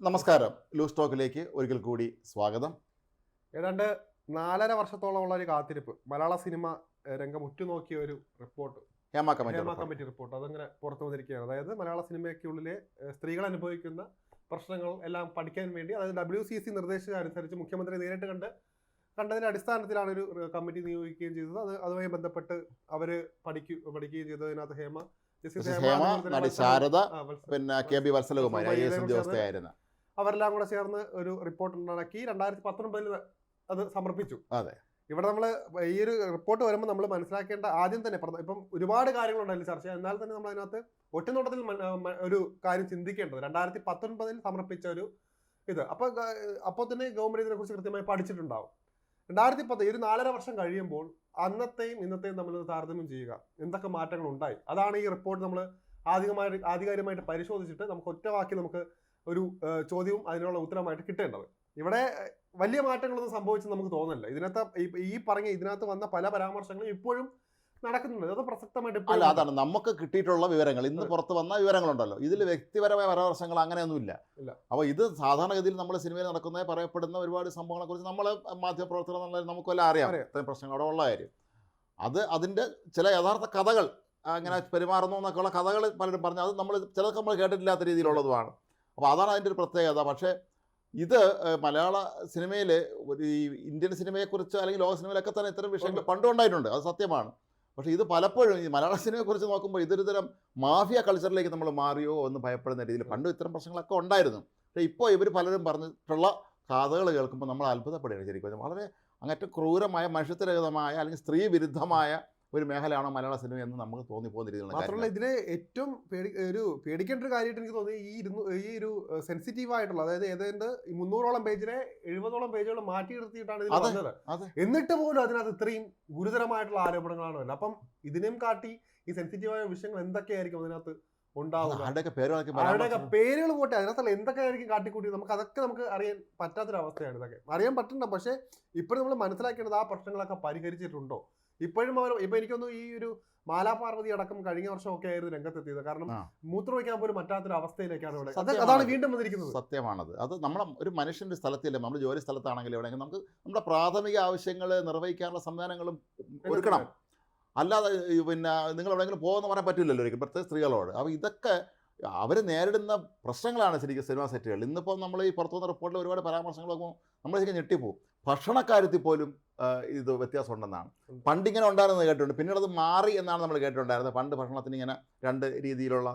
നമസ്കാരം. ലൂസ് ടോക്കിലേക്ക് ഒരിക്കൽ കൂടി സ്വാഗതം. ഏതാണ്ട് നാലര വർഷത്തോളമുള്ള ഒരു കാത്തിരിപ്പ്. മലയാള സിനിമ രംഗം ഉറ്റുനോക്കിയ ഒരു റിപ്പോർട്ട്. Hema committee report. അതങ്ങനെ പുറത്തു വന്നിരിക്കുകയാണ്. അതായത് മലയാള സിനിമയ്ക്കുള്ളിലെ സ്ത്രീകൾ അനുഭവിക്കുന്ന പ്രശ്നങ്ങൾ എല്ലാം പഠിക്കാൻ വേണ്ടി അതായത് ഡബ്ല്യു സി സി നിർദ്ദേശം അനുസരിച്ച് മുഖ്യമന്ത്രി നേരിട്ട് കണ്ട് കണ്ടതിന്റെ അടിസ്ഥാനത്തിലാണ് ഒരു കമ്മിറ്റി നിയോഗിക്കുകയും ചെയ്തത്. അത് അതുമായി ബന്ധപ്പെട്ട് അവർ പഠിക്കു പഠിക്കുകയും ചെയ്തതിനകത്ത് ഹേമ ഹേമ നടി ശാരദ പിന്നെ K B Vatsalakumari I S ഉദ്യോഗസ്ഥയായിരുന്ന അവരെല്ലാം കൂടെ ചേർന്ന് ഒരു റിപ്പോർട്ട് ഉണ്ടാക്കി രണ്ടായിരത്തി പത്തൊൻപതിൽ അത് സമർപ്പിച്ചു. അതെ. ഇവിടെ നമ്മൾ ഈ ഒരു റിപ്പോർട്ട് വരുമ്പോൾ നമ്മൾ മനസ്സിലാക്കേണ്ട ആദ്യം തന്നെ ഇപ്പം ഒരുപാട് കാര്യങ്ങളുണ്ടല്ലോ ചർച്ച. എന്നാൽ തന്നെ നമ്മൾ അതിനകത്ത് ഒറ്റനോട്ടത്തിൽ ഒരു കാര്യം ചിന്തിക്കേണ്ടത്. രണ്ടായിരത്തി പത്തൊൻപതിൽ സമർപ്പിച്ച ഒരു ഇത്. അപ്പൊ ഗ- അപ്പോൾ തന്നെ ഗവൺമെന്റ് ഇതിനെ കുറിച്ച് കൃത്യമായി പഠിച്ചിട്ടുണ്ടാവും. രണ്ടായിരത്തി പത്ത് ഒരു നാലര വർഷം കഴിയുമ്പോൾ അന്നത്തെയും ഇന്നത്തെയും തമ്മിൽ താരതമ്യം ചെയ്യുക. എന്തൊക്കെ മാറ്റങ്ങൾ ഉണ്ടായി അതാണ് ഈ റിപ്പോർട്ട് നമ്മൾ ആധികമായി ആധികാരികമായിട്ട് പരിശോധിച്ചിട്ട് നമുക്ക് ഒറ്റ വാക്കി നമുക്ക് ഒരു ചോദ്യവും അതിനുള്ള ഉത്തരമായിട്ട് കിട്ടേണ്ടത്. ഇവിടെ വലിയ മാറ്റങ്ങളൊന്നും സംഭവിച്ചെന്ന് നമുക്ക് തോന്നുന്നില്ല. ഇതിനകത്ത് ഈ- പറഞ്ഞ ഇതിനകത്ത് വന്ന പല പരാമർശങ്ങളും ഇപ്പോഴും നടക്കുന്നുണ്ട്. അത് പ്രസക്തമായിട്ട് അല്ല അതാണ്. നമുക്ക് കിട്ടിയിട്ടുള്ള വിവരങ്ങൾ. ഇന്ന് പുറത്ത് വന്ന വിവരങ്ങളുണ്ടല്ലോ. ഇതിൽ വ്യക്തിപരമായ പരാമർശങ്ങൾ അങ്ങനെയൊന്നുമില്ല. ഇല്ല. അപ്പോൾ ഇത് സാധാരണഗതിയിൽ നമ്മൾ സിനിമയിൽ നടക്കുന്ന പറയപ്പെടുന്ന ഒരുപാട് സംഭവങ്ങളെ കുറിച്ച് നമ്മൾ മാധ്യമപ്രവർത്തകർ എന്നുള്ള നമുക്കെല്ലാം അറിയാം. അറിയാം. ഇത്രയും പ്രശ്നങ്ങൾ അവിടെ ഉള്ള കാര്യം. അത് അതിന്റെ ചില യഥാർത്ഥ കഥകൾ അങ്ങനെ പെരുമാറുന്നു എന്നൊക്കെയുള്ള കഥകൾ പലരും പറഞ്ഞു. അത് നമ്മൾ ചിലതൊക്കെ നമ്മൾ കേട്ടിട്ടില്ലാത്ത രീതിയിലുള്ളതുമാണ്. അപ്പോൾ അതാണ് അതിന്റെ ഒരു പ്രത്യേകത. പക്ഷേ ഇത് മലയാള സിനിമയിൽ ഒരു ഈ ഇന്ത്യൻ സിനിമയെക്കുറിച്ച് അല്ലെങ്കിൽ ലോക സിനിമയിലൊക്കെ തന്നെ ഇത്തരം വിഷയങ്ങൾ പണ്ടും ഉണ്ടായിട്ടുണ്ട് അത് സത്യമാണ്. പക്ഷേ ഇത് പലപ്പോഴും ഈ മലയാള സിനിമയെക്കുറിച്ച് നോക്കുമ്പോൾ ഇതൊരു തരം മാഫിയ കൾച്ചറിലേക്ക് നമ്മൾ മാറിയോ എന്ന് ഭയപ്പെടുന്ന രീതിയിൽ പണ്ട് ഇത്തരം പ്രശ്നങ്ങളൊക്കെ ഉണ്ടായിരുന്നു. പക്ഷേ ഇപ്പോൾ ഇവർ പലരും പറഞ്ഞിട്ടുള്ള കഥകൾ കേൾക്കുമ്പോൾ നമ്മൾ അത്ഭുതപ്പെടുകയാണ് ശരിക്കും. വളരെ അങ്ങേറ്റം ക്രൂരമായ മനുഷ്യത്വരഹിതമായ അല്ലെങ്കിൽ സ്ത്രീ വിരുദ്ധമായ ഒരു മേഖലയാണോ മലയാള സിനിമ എന്ന് നമുക്ക് തോന്നിപ്പോകുന്ന മാത്രമല്ല ഇതിന് ഏറ്റവും പേടി ഒരു പേടിക്കേണ്ട ഒരു കാര്യമായിട്ട് എനിക്ക് തോന്നി ഈ ഇരുന്നു ഈ ഒരു സെൻസിറ്റീവ് ആയിട്ടുള്ള അതായത് ഏതാണ്ട് ഈ മുന്നൂറോളം പേജിനെ എഴുപതോളം പേജുകൾ മാറ്റി നിർത്തിയിട്ടാണ് ഇത് വന്നത്. എന്നിട്ട് പോലും അതിനകത്ത് ഇത്രയും ഗുരുതരമായിട്ടുള്ള ആരോപണങ്ങളാണ് വരുന്നത് അപ്പം ഇതിനെയും കാട്ടി ഈ സെൻസിറ്റീവായ വിഷയങ്ങൾ എന്തൊക്കെയായിരിക്കും അതിനകത്ത് ഉണ്ടാവുക? ആരുടെയൊക്കെ പേരുകളൊക്കെ പേരുകൾ പോട്ടെ അതിനകത്തുള്ള എന്തൊക്കെയായിരിക്കും കാട്ടിക്കൂട്ടി നമുക്ക് അതൊക്കെ നമുക്ക് അറിയാൻ പറ്റാത്തൊരവസ്ഥയാണ് ഇതൊക്കെ. അറിയാൻ പറ്റണ്ട പക്ഷേ ഇപ്പോഴും നമ്മൾ മനസ്സിലാക്കേണ്ടത് ആ പ്രശ്നങ്ങളൊക്കെ പരിഹരിച്ചിട്ടുണ്ടോ? ഇപ്പോഴും അവർ ഇപ്പൊ എനിക്കൊന്നു ഈ ഒരു മാലാപാർവതി അടക്കം കഴിഞ്ഞ വർഷം ഒക്കെ ആയിരുന്നു രംഗത്തെത്തിയത്. കാരണം. മൂത്രമൊഴിക്കാൻ പോലും പറ്റാത്തൊരു അവസ്ഥയിലേക്കാണ് ഇവിടെ അതാണ് വീണ്ടും വന്നിരിക്കുന്നത്. സത്യമാണത്. അത് നമ്മളെ ഒരു മനുഷ്യന്റെ സ്ഥലത്തില്ല നമ്മൾ ജോലി സ്ഥലത്താണെങ്കിലും ഇവിടെ നമുക്ക് നമ്മുടെ പ്രാഥമിക ആവശ്യങ്ങൾ നിർവഹിക്കാനുള്ള സംവിധാനങ്ങളും ഒരുക്കണം. അല്ലാതെ പിന്നെ നിങ്ങൾ എവിടെയെങ്കിലും പോകുന്ന പറയാൻ പറ്റില്ലല്ലോ ഒരിക്കലും പ്രത്യേക സ്ത്രീകളോട്. അപ്പോൾ ഇതൊക്കെ അവർ നേരിടുന്ന പ്രശ്നങ്ങളാണ് ശരിക്കും സിനിമ സെറ്റുകൾ ഇന്നിപ്പോൾ നമ്മൾ ഈ പുറത്തുനിന്ന് റിപ്പോർട്ടിൽ ഒരുപാട് പരാമർശങ്ങൾ നോക്കുമ്പോൾ നമ്മൾ ശരിക്കും ഞെട്ടിപ്പോവും. ഭക്ഷണക്കാര്യത്തിൽ പോലും ഇത് വ്യത്യാസം ഉണ്ടെന്നാണ് പണ്ട് ഇങ്ങനെ ഉണ്ടായിരുന്നത് കേട്ടിട്ടുണ്ട്. പിന്നീട് അത് മാറി എന്നാണ് നമ്മൾ കേട്ടിട്ടുണ്ടായിരുന്നത്. പണ്ട് ഭക്ഷണത്തിന് ഇങ്ങനെ രണ്ട് രീതിയിലുള്ള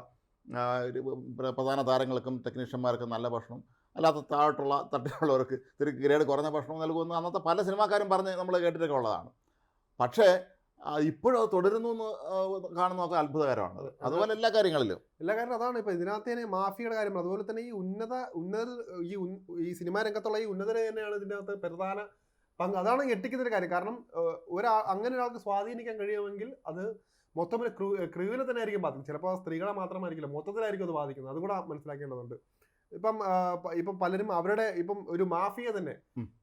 പ്രധാന താരങ്ങൾക്കും ടെക്നീഷ്യന്മാർക്കും നല്ല ഭക്ഷണം അല്ലാത്ത താഴോട്ടുള്ള തട്ടിലുള്ളവർക്ക് ഇത്തിരി ഗ്രേഡ് കുറഞ്ഞ ഭക്ഷണം നൽകുമെന്ന് അന്നത്തെ പല സിനിമാക്കാരും പറഞ്ഞ് നമ്മൾ കേട്ടിട്ടൊക്കെ ഉള്ളതാണ്. പക്ഷേ ഇപ്പോഴും അത് തുടരുന്നു എന്ന് കാണുന്നതൊക്കെ അത്ഭുതകരമാണ്. അതുപോലെ എല്ലാ കാര്യങ്ങളിലും. എല്ലാ കാര്യങ്ങളും അതാണ്. ഇപ്പൊ ഇതിനകത്ത് തന്നെ മാഫിയുടെ കാര്യം അതുപോലെ തന്നെ ഈ ഉന്നത ഉന്നത ഈ ഈ സിനിമാ രംഗത്തുള്ള ഈ ഉന്നതരെ തന്നെയാണ് ഇതിനകത്ത് അകത്ത് പ്രധാന പങ്ക് അതാണ് ഞെട്ടിക്കുന്ന ഒരു കാര്യം. കാരണം ഒരാ അങ്ങനെ ഒരാൾക്ക് സ്വാധീനിക്കാൻ കഴിയുമെങ്കിൽ അത് മൊത്തം ഒരു ക്രൂ ക്രൂവിനെ തന്നെ ആയിരിക്കും ബാധിക്കും ചിലപ്പോൾ സ്ത്രീകളെ മാത്രമായിരിക്കില്ല മൊത്തത്തിലായിരിക്കും അത് ബാധിക്കുന്നത്. അതും കൂടെ മനസ്സിലാക്കേണ്ടതുണ്ട്. ഇപ്പം ഇപ്പം പലരും അവരുടെ ഇപ്പം ഒരു മാഫിയ തന്നെ.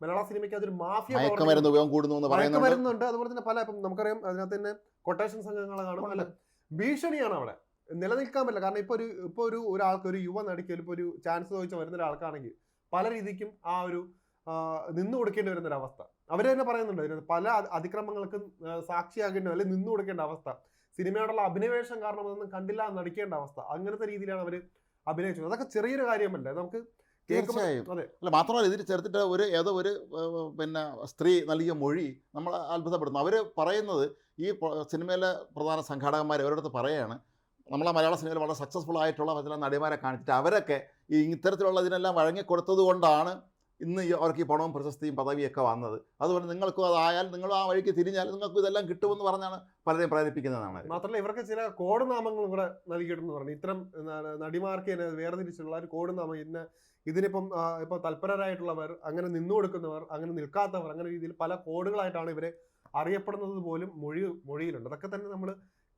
മലയാള സിനിമയ്ക്ക് അതൊരു മാഫിയ വരുന്നുണ്ട് മയക്കുമരുന്നുണ്ട്. അതുപോലെ തന്നെ പല ഇപ്പം നമുക്കറിയാം അതിനകത്ത് തന്നെ കൊട്ടേഷൻ സംഘങ്ങളെ കാണും. അല്ല ഭീഷണിയാണ് അവിടെ. നിലനിൽക്കാൻ പറ്റില്ല. കാരണം ഇപ്പൊ ഒരു ഇപ്പൊ ഒരു ഒരാൾക്ക് ഒരു യുവ നടിക്ക് ഇപ്പൊ ഒരു ചാൻസ് ചോദിച്ചാൽ വരുന്ന ഒരാൾക്കാണെങ്കിൽ പല രീതിക്കും ആ ഒരു നിന്നു കൊടുക്കേണ്ടി വരുന്ന ഒരു അവസ്ഥ. അവർ തന്നെ പറയുന്നുണ്ട് അതിനകത്ത് പല അതിക്രമങ്ങൾക്ക് സാക്ഷിയാകേണ്ടി അല്ലെങ്കിൽ നിന്നു കൊടുക്കേണ്ട അവസ്ഥ. സിനിമയോടുള്ള അഭിനിവേശം കാരണം അതൊന്നും കണ്ടില്ല നടിക്കേണ്ട അവസ്ഥ. അങ്ങനത്തെ രീതിയിലാണ് അവർ അഭിനയിച്ചത്. അതൊക്കെ ചെറിയൊരു കാര്യമല്ല. നമുക്ക് തീർച്ചയായും. അല്ല മാത്രമല്ല ഇതിൽ ചേർത്തിട്ട് ഒരു ഏതോ ഒരു പിന്നെ സ്ത്രീ നൽകിയ മൊഴി നമ്മൾ അത്ഭുതപ്പെടുന്നു അവർ പറയുന്നത് ഈ സിനിമയിലെ പ്രധാന സംഘാടകന്മാർ അവരടുത്ത് പറയുകയാണ് നമ്മളെ മലയാള സിനിമയിൽ വളരെ സക്സസ്ഫുൾ ആയിട്ടുള്ള ചില നടിമാരെ കാണിച്ചിട്ട് അവരൊക്കെ ഈ ഇത്തരത്തിലുള്ള ഇതിനെല്ലാം വഴങ്ങിക്കൊടുത്തത് കൊണ്ടാണ് ഇന്ന് അവർക്ക് ഈ പണവും പ്രശസ്തിയും പദവിയൊക്കെ വന്നത്. അതുകൊണ്ട് നിങ്ങൾക്കും അതായാൽ നിങ്ങൾ ആ വഴിക്ക് തിരിഞ്ഞാൽ നിങ്ങൾക്കും ഇതെല്ലാം കിട്ടുമെന്ന് പറഞ്ഞാണ് പലരെയും പ്രേരിപ്പിക്കുന്നതാണ്. മാത്രമല്ല ഇവർക്ക് ചില കോഡ് നാമങ്ങളും കൂടെ നൽകിയിട്ടുണ്ടെന്ന് പറഞ്ഞു. ഇത്തരം നടിമാർക്ക് തന്നെ വേർതിരിച്ചുള്ള ഒരു കോഡ് നാമം ഇന്ന ഇതിനിപ്പം ഇപ്പോൾ ഇപ്പൊ തൽപരരായിട്ടുള്ളവർ അങ്ങനെ നിന്നു കൊടുക്കുന്നവർ അങ്ങനെ നിൽക്കാത്തവർ അങ്ങനെ രീതിയിൽ പല കോഡുകളായിട്ടാണ് ഇവരെ അറിയപ്പെടുന്നത് പോലും മൊഴി മൊഴിയിലുണ്ട്. അതൊക്കെ തന്നെ നമ്മൾ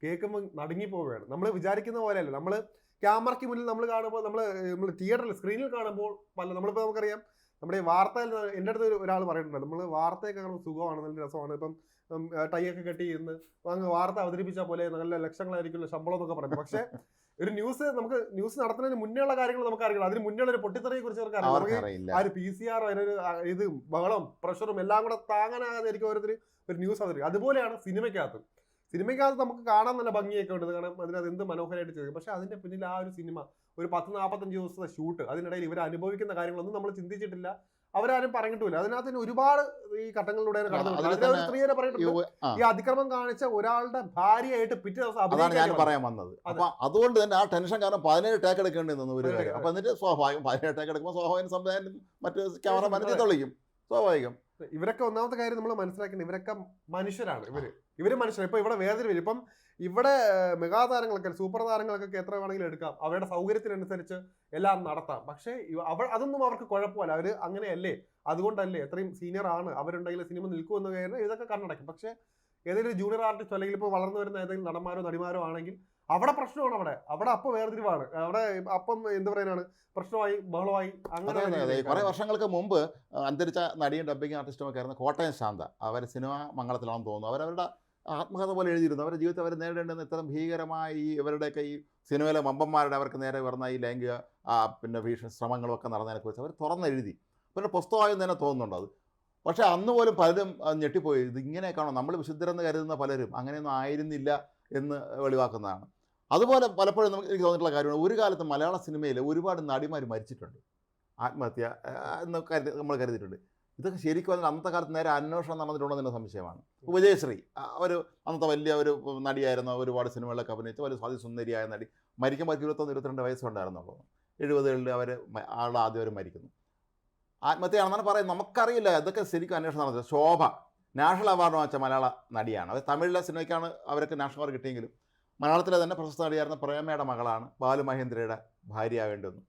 കേൾക്കുമ്പോൾ നടുങ്ങി പോവുകയാണ് നമ്മൾ വിചാരിക്കുന്ന പോലെയല്ല. നമ്മൾ ക്യാമറയ്ക്ക് മുന്നിൽ നമ്മൾ കാണുമ്പോൾ നമ്മൾ നമ്മൾ തിയേറ്ററിൽ സ്ക്രീനിൽ കാണുമ്പോൾ പല നമ്മളിപ്പോൾ നമുക്കറിയാം നമ്മുടെ ഈ വാർത്തയിൽ എന്റെ അടുത്ത് ഒരാൾ പറയുന്നുണ്ട്. നമ്മൾ വാർത്തയൊക്കെ കാണുമ്പോൾ സുഖമാണ് നല്ല രസമാണ്. ഇപ്പം ടൈയൊക്കെ ടൈ ഒക്കെ കെട്ടി ഇരുന്ന് അങ്ങ് വാർത്ത അവതരിപ്പിച്ച പോലെ നല്ല ലക്ഷങ്ങളായിരിക്കുമല്ലോ ശമ്പളം എന്നൊക്കെ പറയുന്നത്. പക്ഷേ ഒരു ന്യൂസ് നമുക്ക് ന്യൂസ് നടത്തുന്നതിന് മുന്നേ ഉള്ള കാര്യങ്ങൾ നമുക്ക് അറിയണം അതിന് മുന്നേ ഉള്ള ഒരു പൊട്ടിത്തെറിയെ കുറിച്ച് അവർക്ക് അറിയാം ആ ഒരു പി സി ആർ അതിനൊരു ഇത് ബഹളം പ്രഷറും എല്ലാം കൂടെ താങ്ങാനാകാതായിരിക്കും ഓരോരുത്തർ ഒരു ന്യൂസ് അവതരിക്കും അതുപോലെയാണ് സിനിമയ്ക്കകത്ത്. സിനിമയ്ക്കകത്ത് നമുക്ക് കാണാൻ നല്ല ഭംഗിയൊക്കെ ഉണ്ട്. കാരണം അതിനകത്ത് എന്ത് മനോഹരമായിട്ട് ചെയ്തു. പക്ഷെ അതിന്റെ പിന്നിൽ ആ ഒരു സിനിമ ഒരു പത്ത് നാൽപ്പത്തഞ്ച് ദിവസത്തെ ഷൂട്ട് അതിനിടയിൽ ഇവർ അനുഭവിക്കുന്ന കാര്യങ്ങളൊന്നും നമ്മൾ ചിന്തിച്ചിട്ടില്ല. അവരാരും പറഞ്ഞിട്ടില്ല അതിനകത്ത് തന്നെ ഒരുപാട് ഈ ഘട്ടങ്ങളിലൂടെയാണ് സ്ത്രീയെ ഈ പറഞ്ഞിട്ടുണ്ട് ഈ അതിക്രമം കാണിച്ച ഒരാളുടെ ഭാര്യയായിട്ട് പിറ്റേ ദിവസം അതാണ് ഞാൻ പറയാൻ വന്നത്. അപ്പൊ അതുകൊണ്ട് തന്നെ ആ ടെൻഷൻ കാരണം പതിനേഴ് ടേക്ക് എടുക്കേണ്ടി വന്നു ഒരു കാര്യം. അപ്പൊ എന്നിട്ട് സ്വാഭാവികം പതിനേഴ് ടേക്ക് എടുക്കുമ്പോൾ സ്വാഭാവികം സംവിധാനം മറ്റു ക്യാമറമാനെ വിളിക്കും സ്വാഭാവികം. ഇവരൊക്കെ ഒന്നാമത്തെ കാര്യം നമ്മൾ മനസ്സിലാക്കുന്നത് ഇവരൊക്കെ മനുഷ്യരാണ് ഇവർ. ഇവർ മനുഷ്യർ ഇപ്പം ഇവിടെ വേദന ഇപ്പം ഇവിടെ ഏഹ്, മെഗാ താരങ്ങളൊക്കെ സൂപ്പർ താരങ്ങൾക്കൊക്കെ എത്ര വേണമെങ്കിലും എടുക്കാം. അവരുടെ സൗകര്യത്തിനനുസരിച്ച് എല്ലാം നടത്താം. പക്ഷേ അവ അതൊന്നും അവർക്ക് കുഴപ്പമില്ല. അവർ അങ്ങനെയല്ലേ? അതുകൊണ്ടല്ലേ എത്രയും സീനിയർ ആണ്. അവരുണ്ടെങ്കിൽ സിനിമ നിൽക്കുമെന്ന് കയറി ഇതൊക്കെ കണ്ണടയ്ക്കും. പക്ഷേ ഏതെങ്കിലും ജൂനിയർ ആർട്ടിസ്റ്റ് അല്ലെങ്കിൽ ഇപ്പോൾ വളർന്നു വരുന്ന ഏതെങ്കിലും നടന്മാരോ നടിമാരോ ആണെങ്കിൽ അവിടെ പ്രശ്നമാണ് അവിടെ. അവിടെ അപ്പം വേർതിരിവാണ്. അവിടെ അപ്പം എന്ത് പറയാനാണ്? പ്രശ്നമായി ബഹളമായി അങ്ങനെ കുറെ വർഷങ്ങൾക്ക് മുമ്പ് അന്തരിച്ച നടിയും ഡബിങ് ആർട്ടിസ്റ്റും ഒക്കെ ആയിരുന്നു കോട്ടയം ശാന്ത. അവർ സിനിമ മംഗളത്തിലാണെന്ന് തോന്നുന്നു. അവരവരുടെ ആത്മകഥ പോലെ എഴുതിയിരുന്നു. അവരുടെ ജീവിതത്തിൽ അവർ നേരിടേണ്ടുന്ന ഇത്തരം ഭീകരമായി ഇവരുടെയൊക്കെ ഈ സിനിമയിലെ മമ്പന്മാരുടെ അവർക്ക് നേരെ വരുന്ന ഈ ലൈംഗിക പിന്നെ ഭീഷണി ശ്രമങ്ങളൊക്കെ നടന്നതിനെക്കുറിച്ച് അവർ തുറന്നെഴുതി. പിന്നെ പുസ്തകമായും തന്നെ തോന്നുന്നുണ്ട് അത്. പക്ഷേ അന്ന് പോലും പലരും ഞെട്ടിപ്പോയി. ഇത് ഇങ്ങനെയൊക്കെയാണോ? നമ്മൾ വിശുദ്ധരെന്ന് കരുതുന്ന പലരും അങ്ങനെയൊന്നും ആയിരുന്നില്ല എന്ന് വെളിവാക്കുന്നതാണ്. അതുപോലെ പലപ്പോഴും നമുക്ക് എനിക്ക് തോന്നിയിട്ടുള്ള കാര്യമാണ്. ഒരു കാലത്ത് മലയാള സിനിമയിൽ ഒരുപാട് നടിമാർ മരിച്ചിട്ടുണ്ട്. ആത്മഹത്യ എന്ന് കരുതി നമ്മൾ കരുതിയിട്ടുണ്ട്. ഇതൊക്കെ ശരിക്കും പറഞ്ഞാൽ അന്നത്തെ കാലത്ത് നേരെ അന്വേഷണം നടന്നിട്ടുണ്ടോ എന്ന സംശയമാണ്. വിജയശ്രീ അവർ അന്നത്തെ വലിയ ഒരു നടിയായിരുന്നു ഒരുപാട് സിനിമകളിലൊക്കെ അഭിനയിച്ച ഒരു സുന്ദരിയായ നടി. മരിക്കുമ്പോൾ ഇരുപത്തൊന്ന് ഇരുപത്തിരണ്ട് വയസ്സുണ്ടായിരുന്നുള്ളൂ. എഴുപതുകളിൽ അവർ ആളുടെ ആദ്യം അവർ മരിക്കുന്നു. ആത്മഹത്യയാണെന്നാണ് പറയുന്നത്. നമുക്കറിയില്ല ഇതൊക്കെ ശരിക്കും അന്വേഷണം നടന്നത്. ശോഭ നാഷണൽ അവാർഡ് വാങ്ങിച്ച മലയാള നടിയാണ്. അവർ തമിഴിലെ സിനിമയ്ക്കാണ് അവർക്ക് നാഷണൽ അവാർഡ് കിട്ടിയെങ്കിലും മലയാളത്തിലെ തന്നെ പ്രശസ്ത നടിയായിരുന്ന പ്രേമയുടെ മകളാണ് ബാലു മഹേന്ദ്രയുടെ ഭാര്യയാവേണ്ടി വന്നു.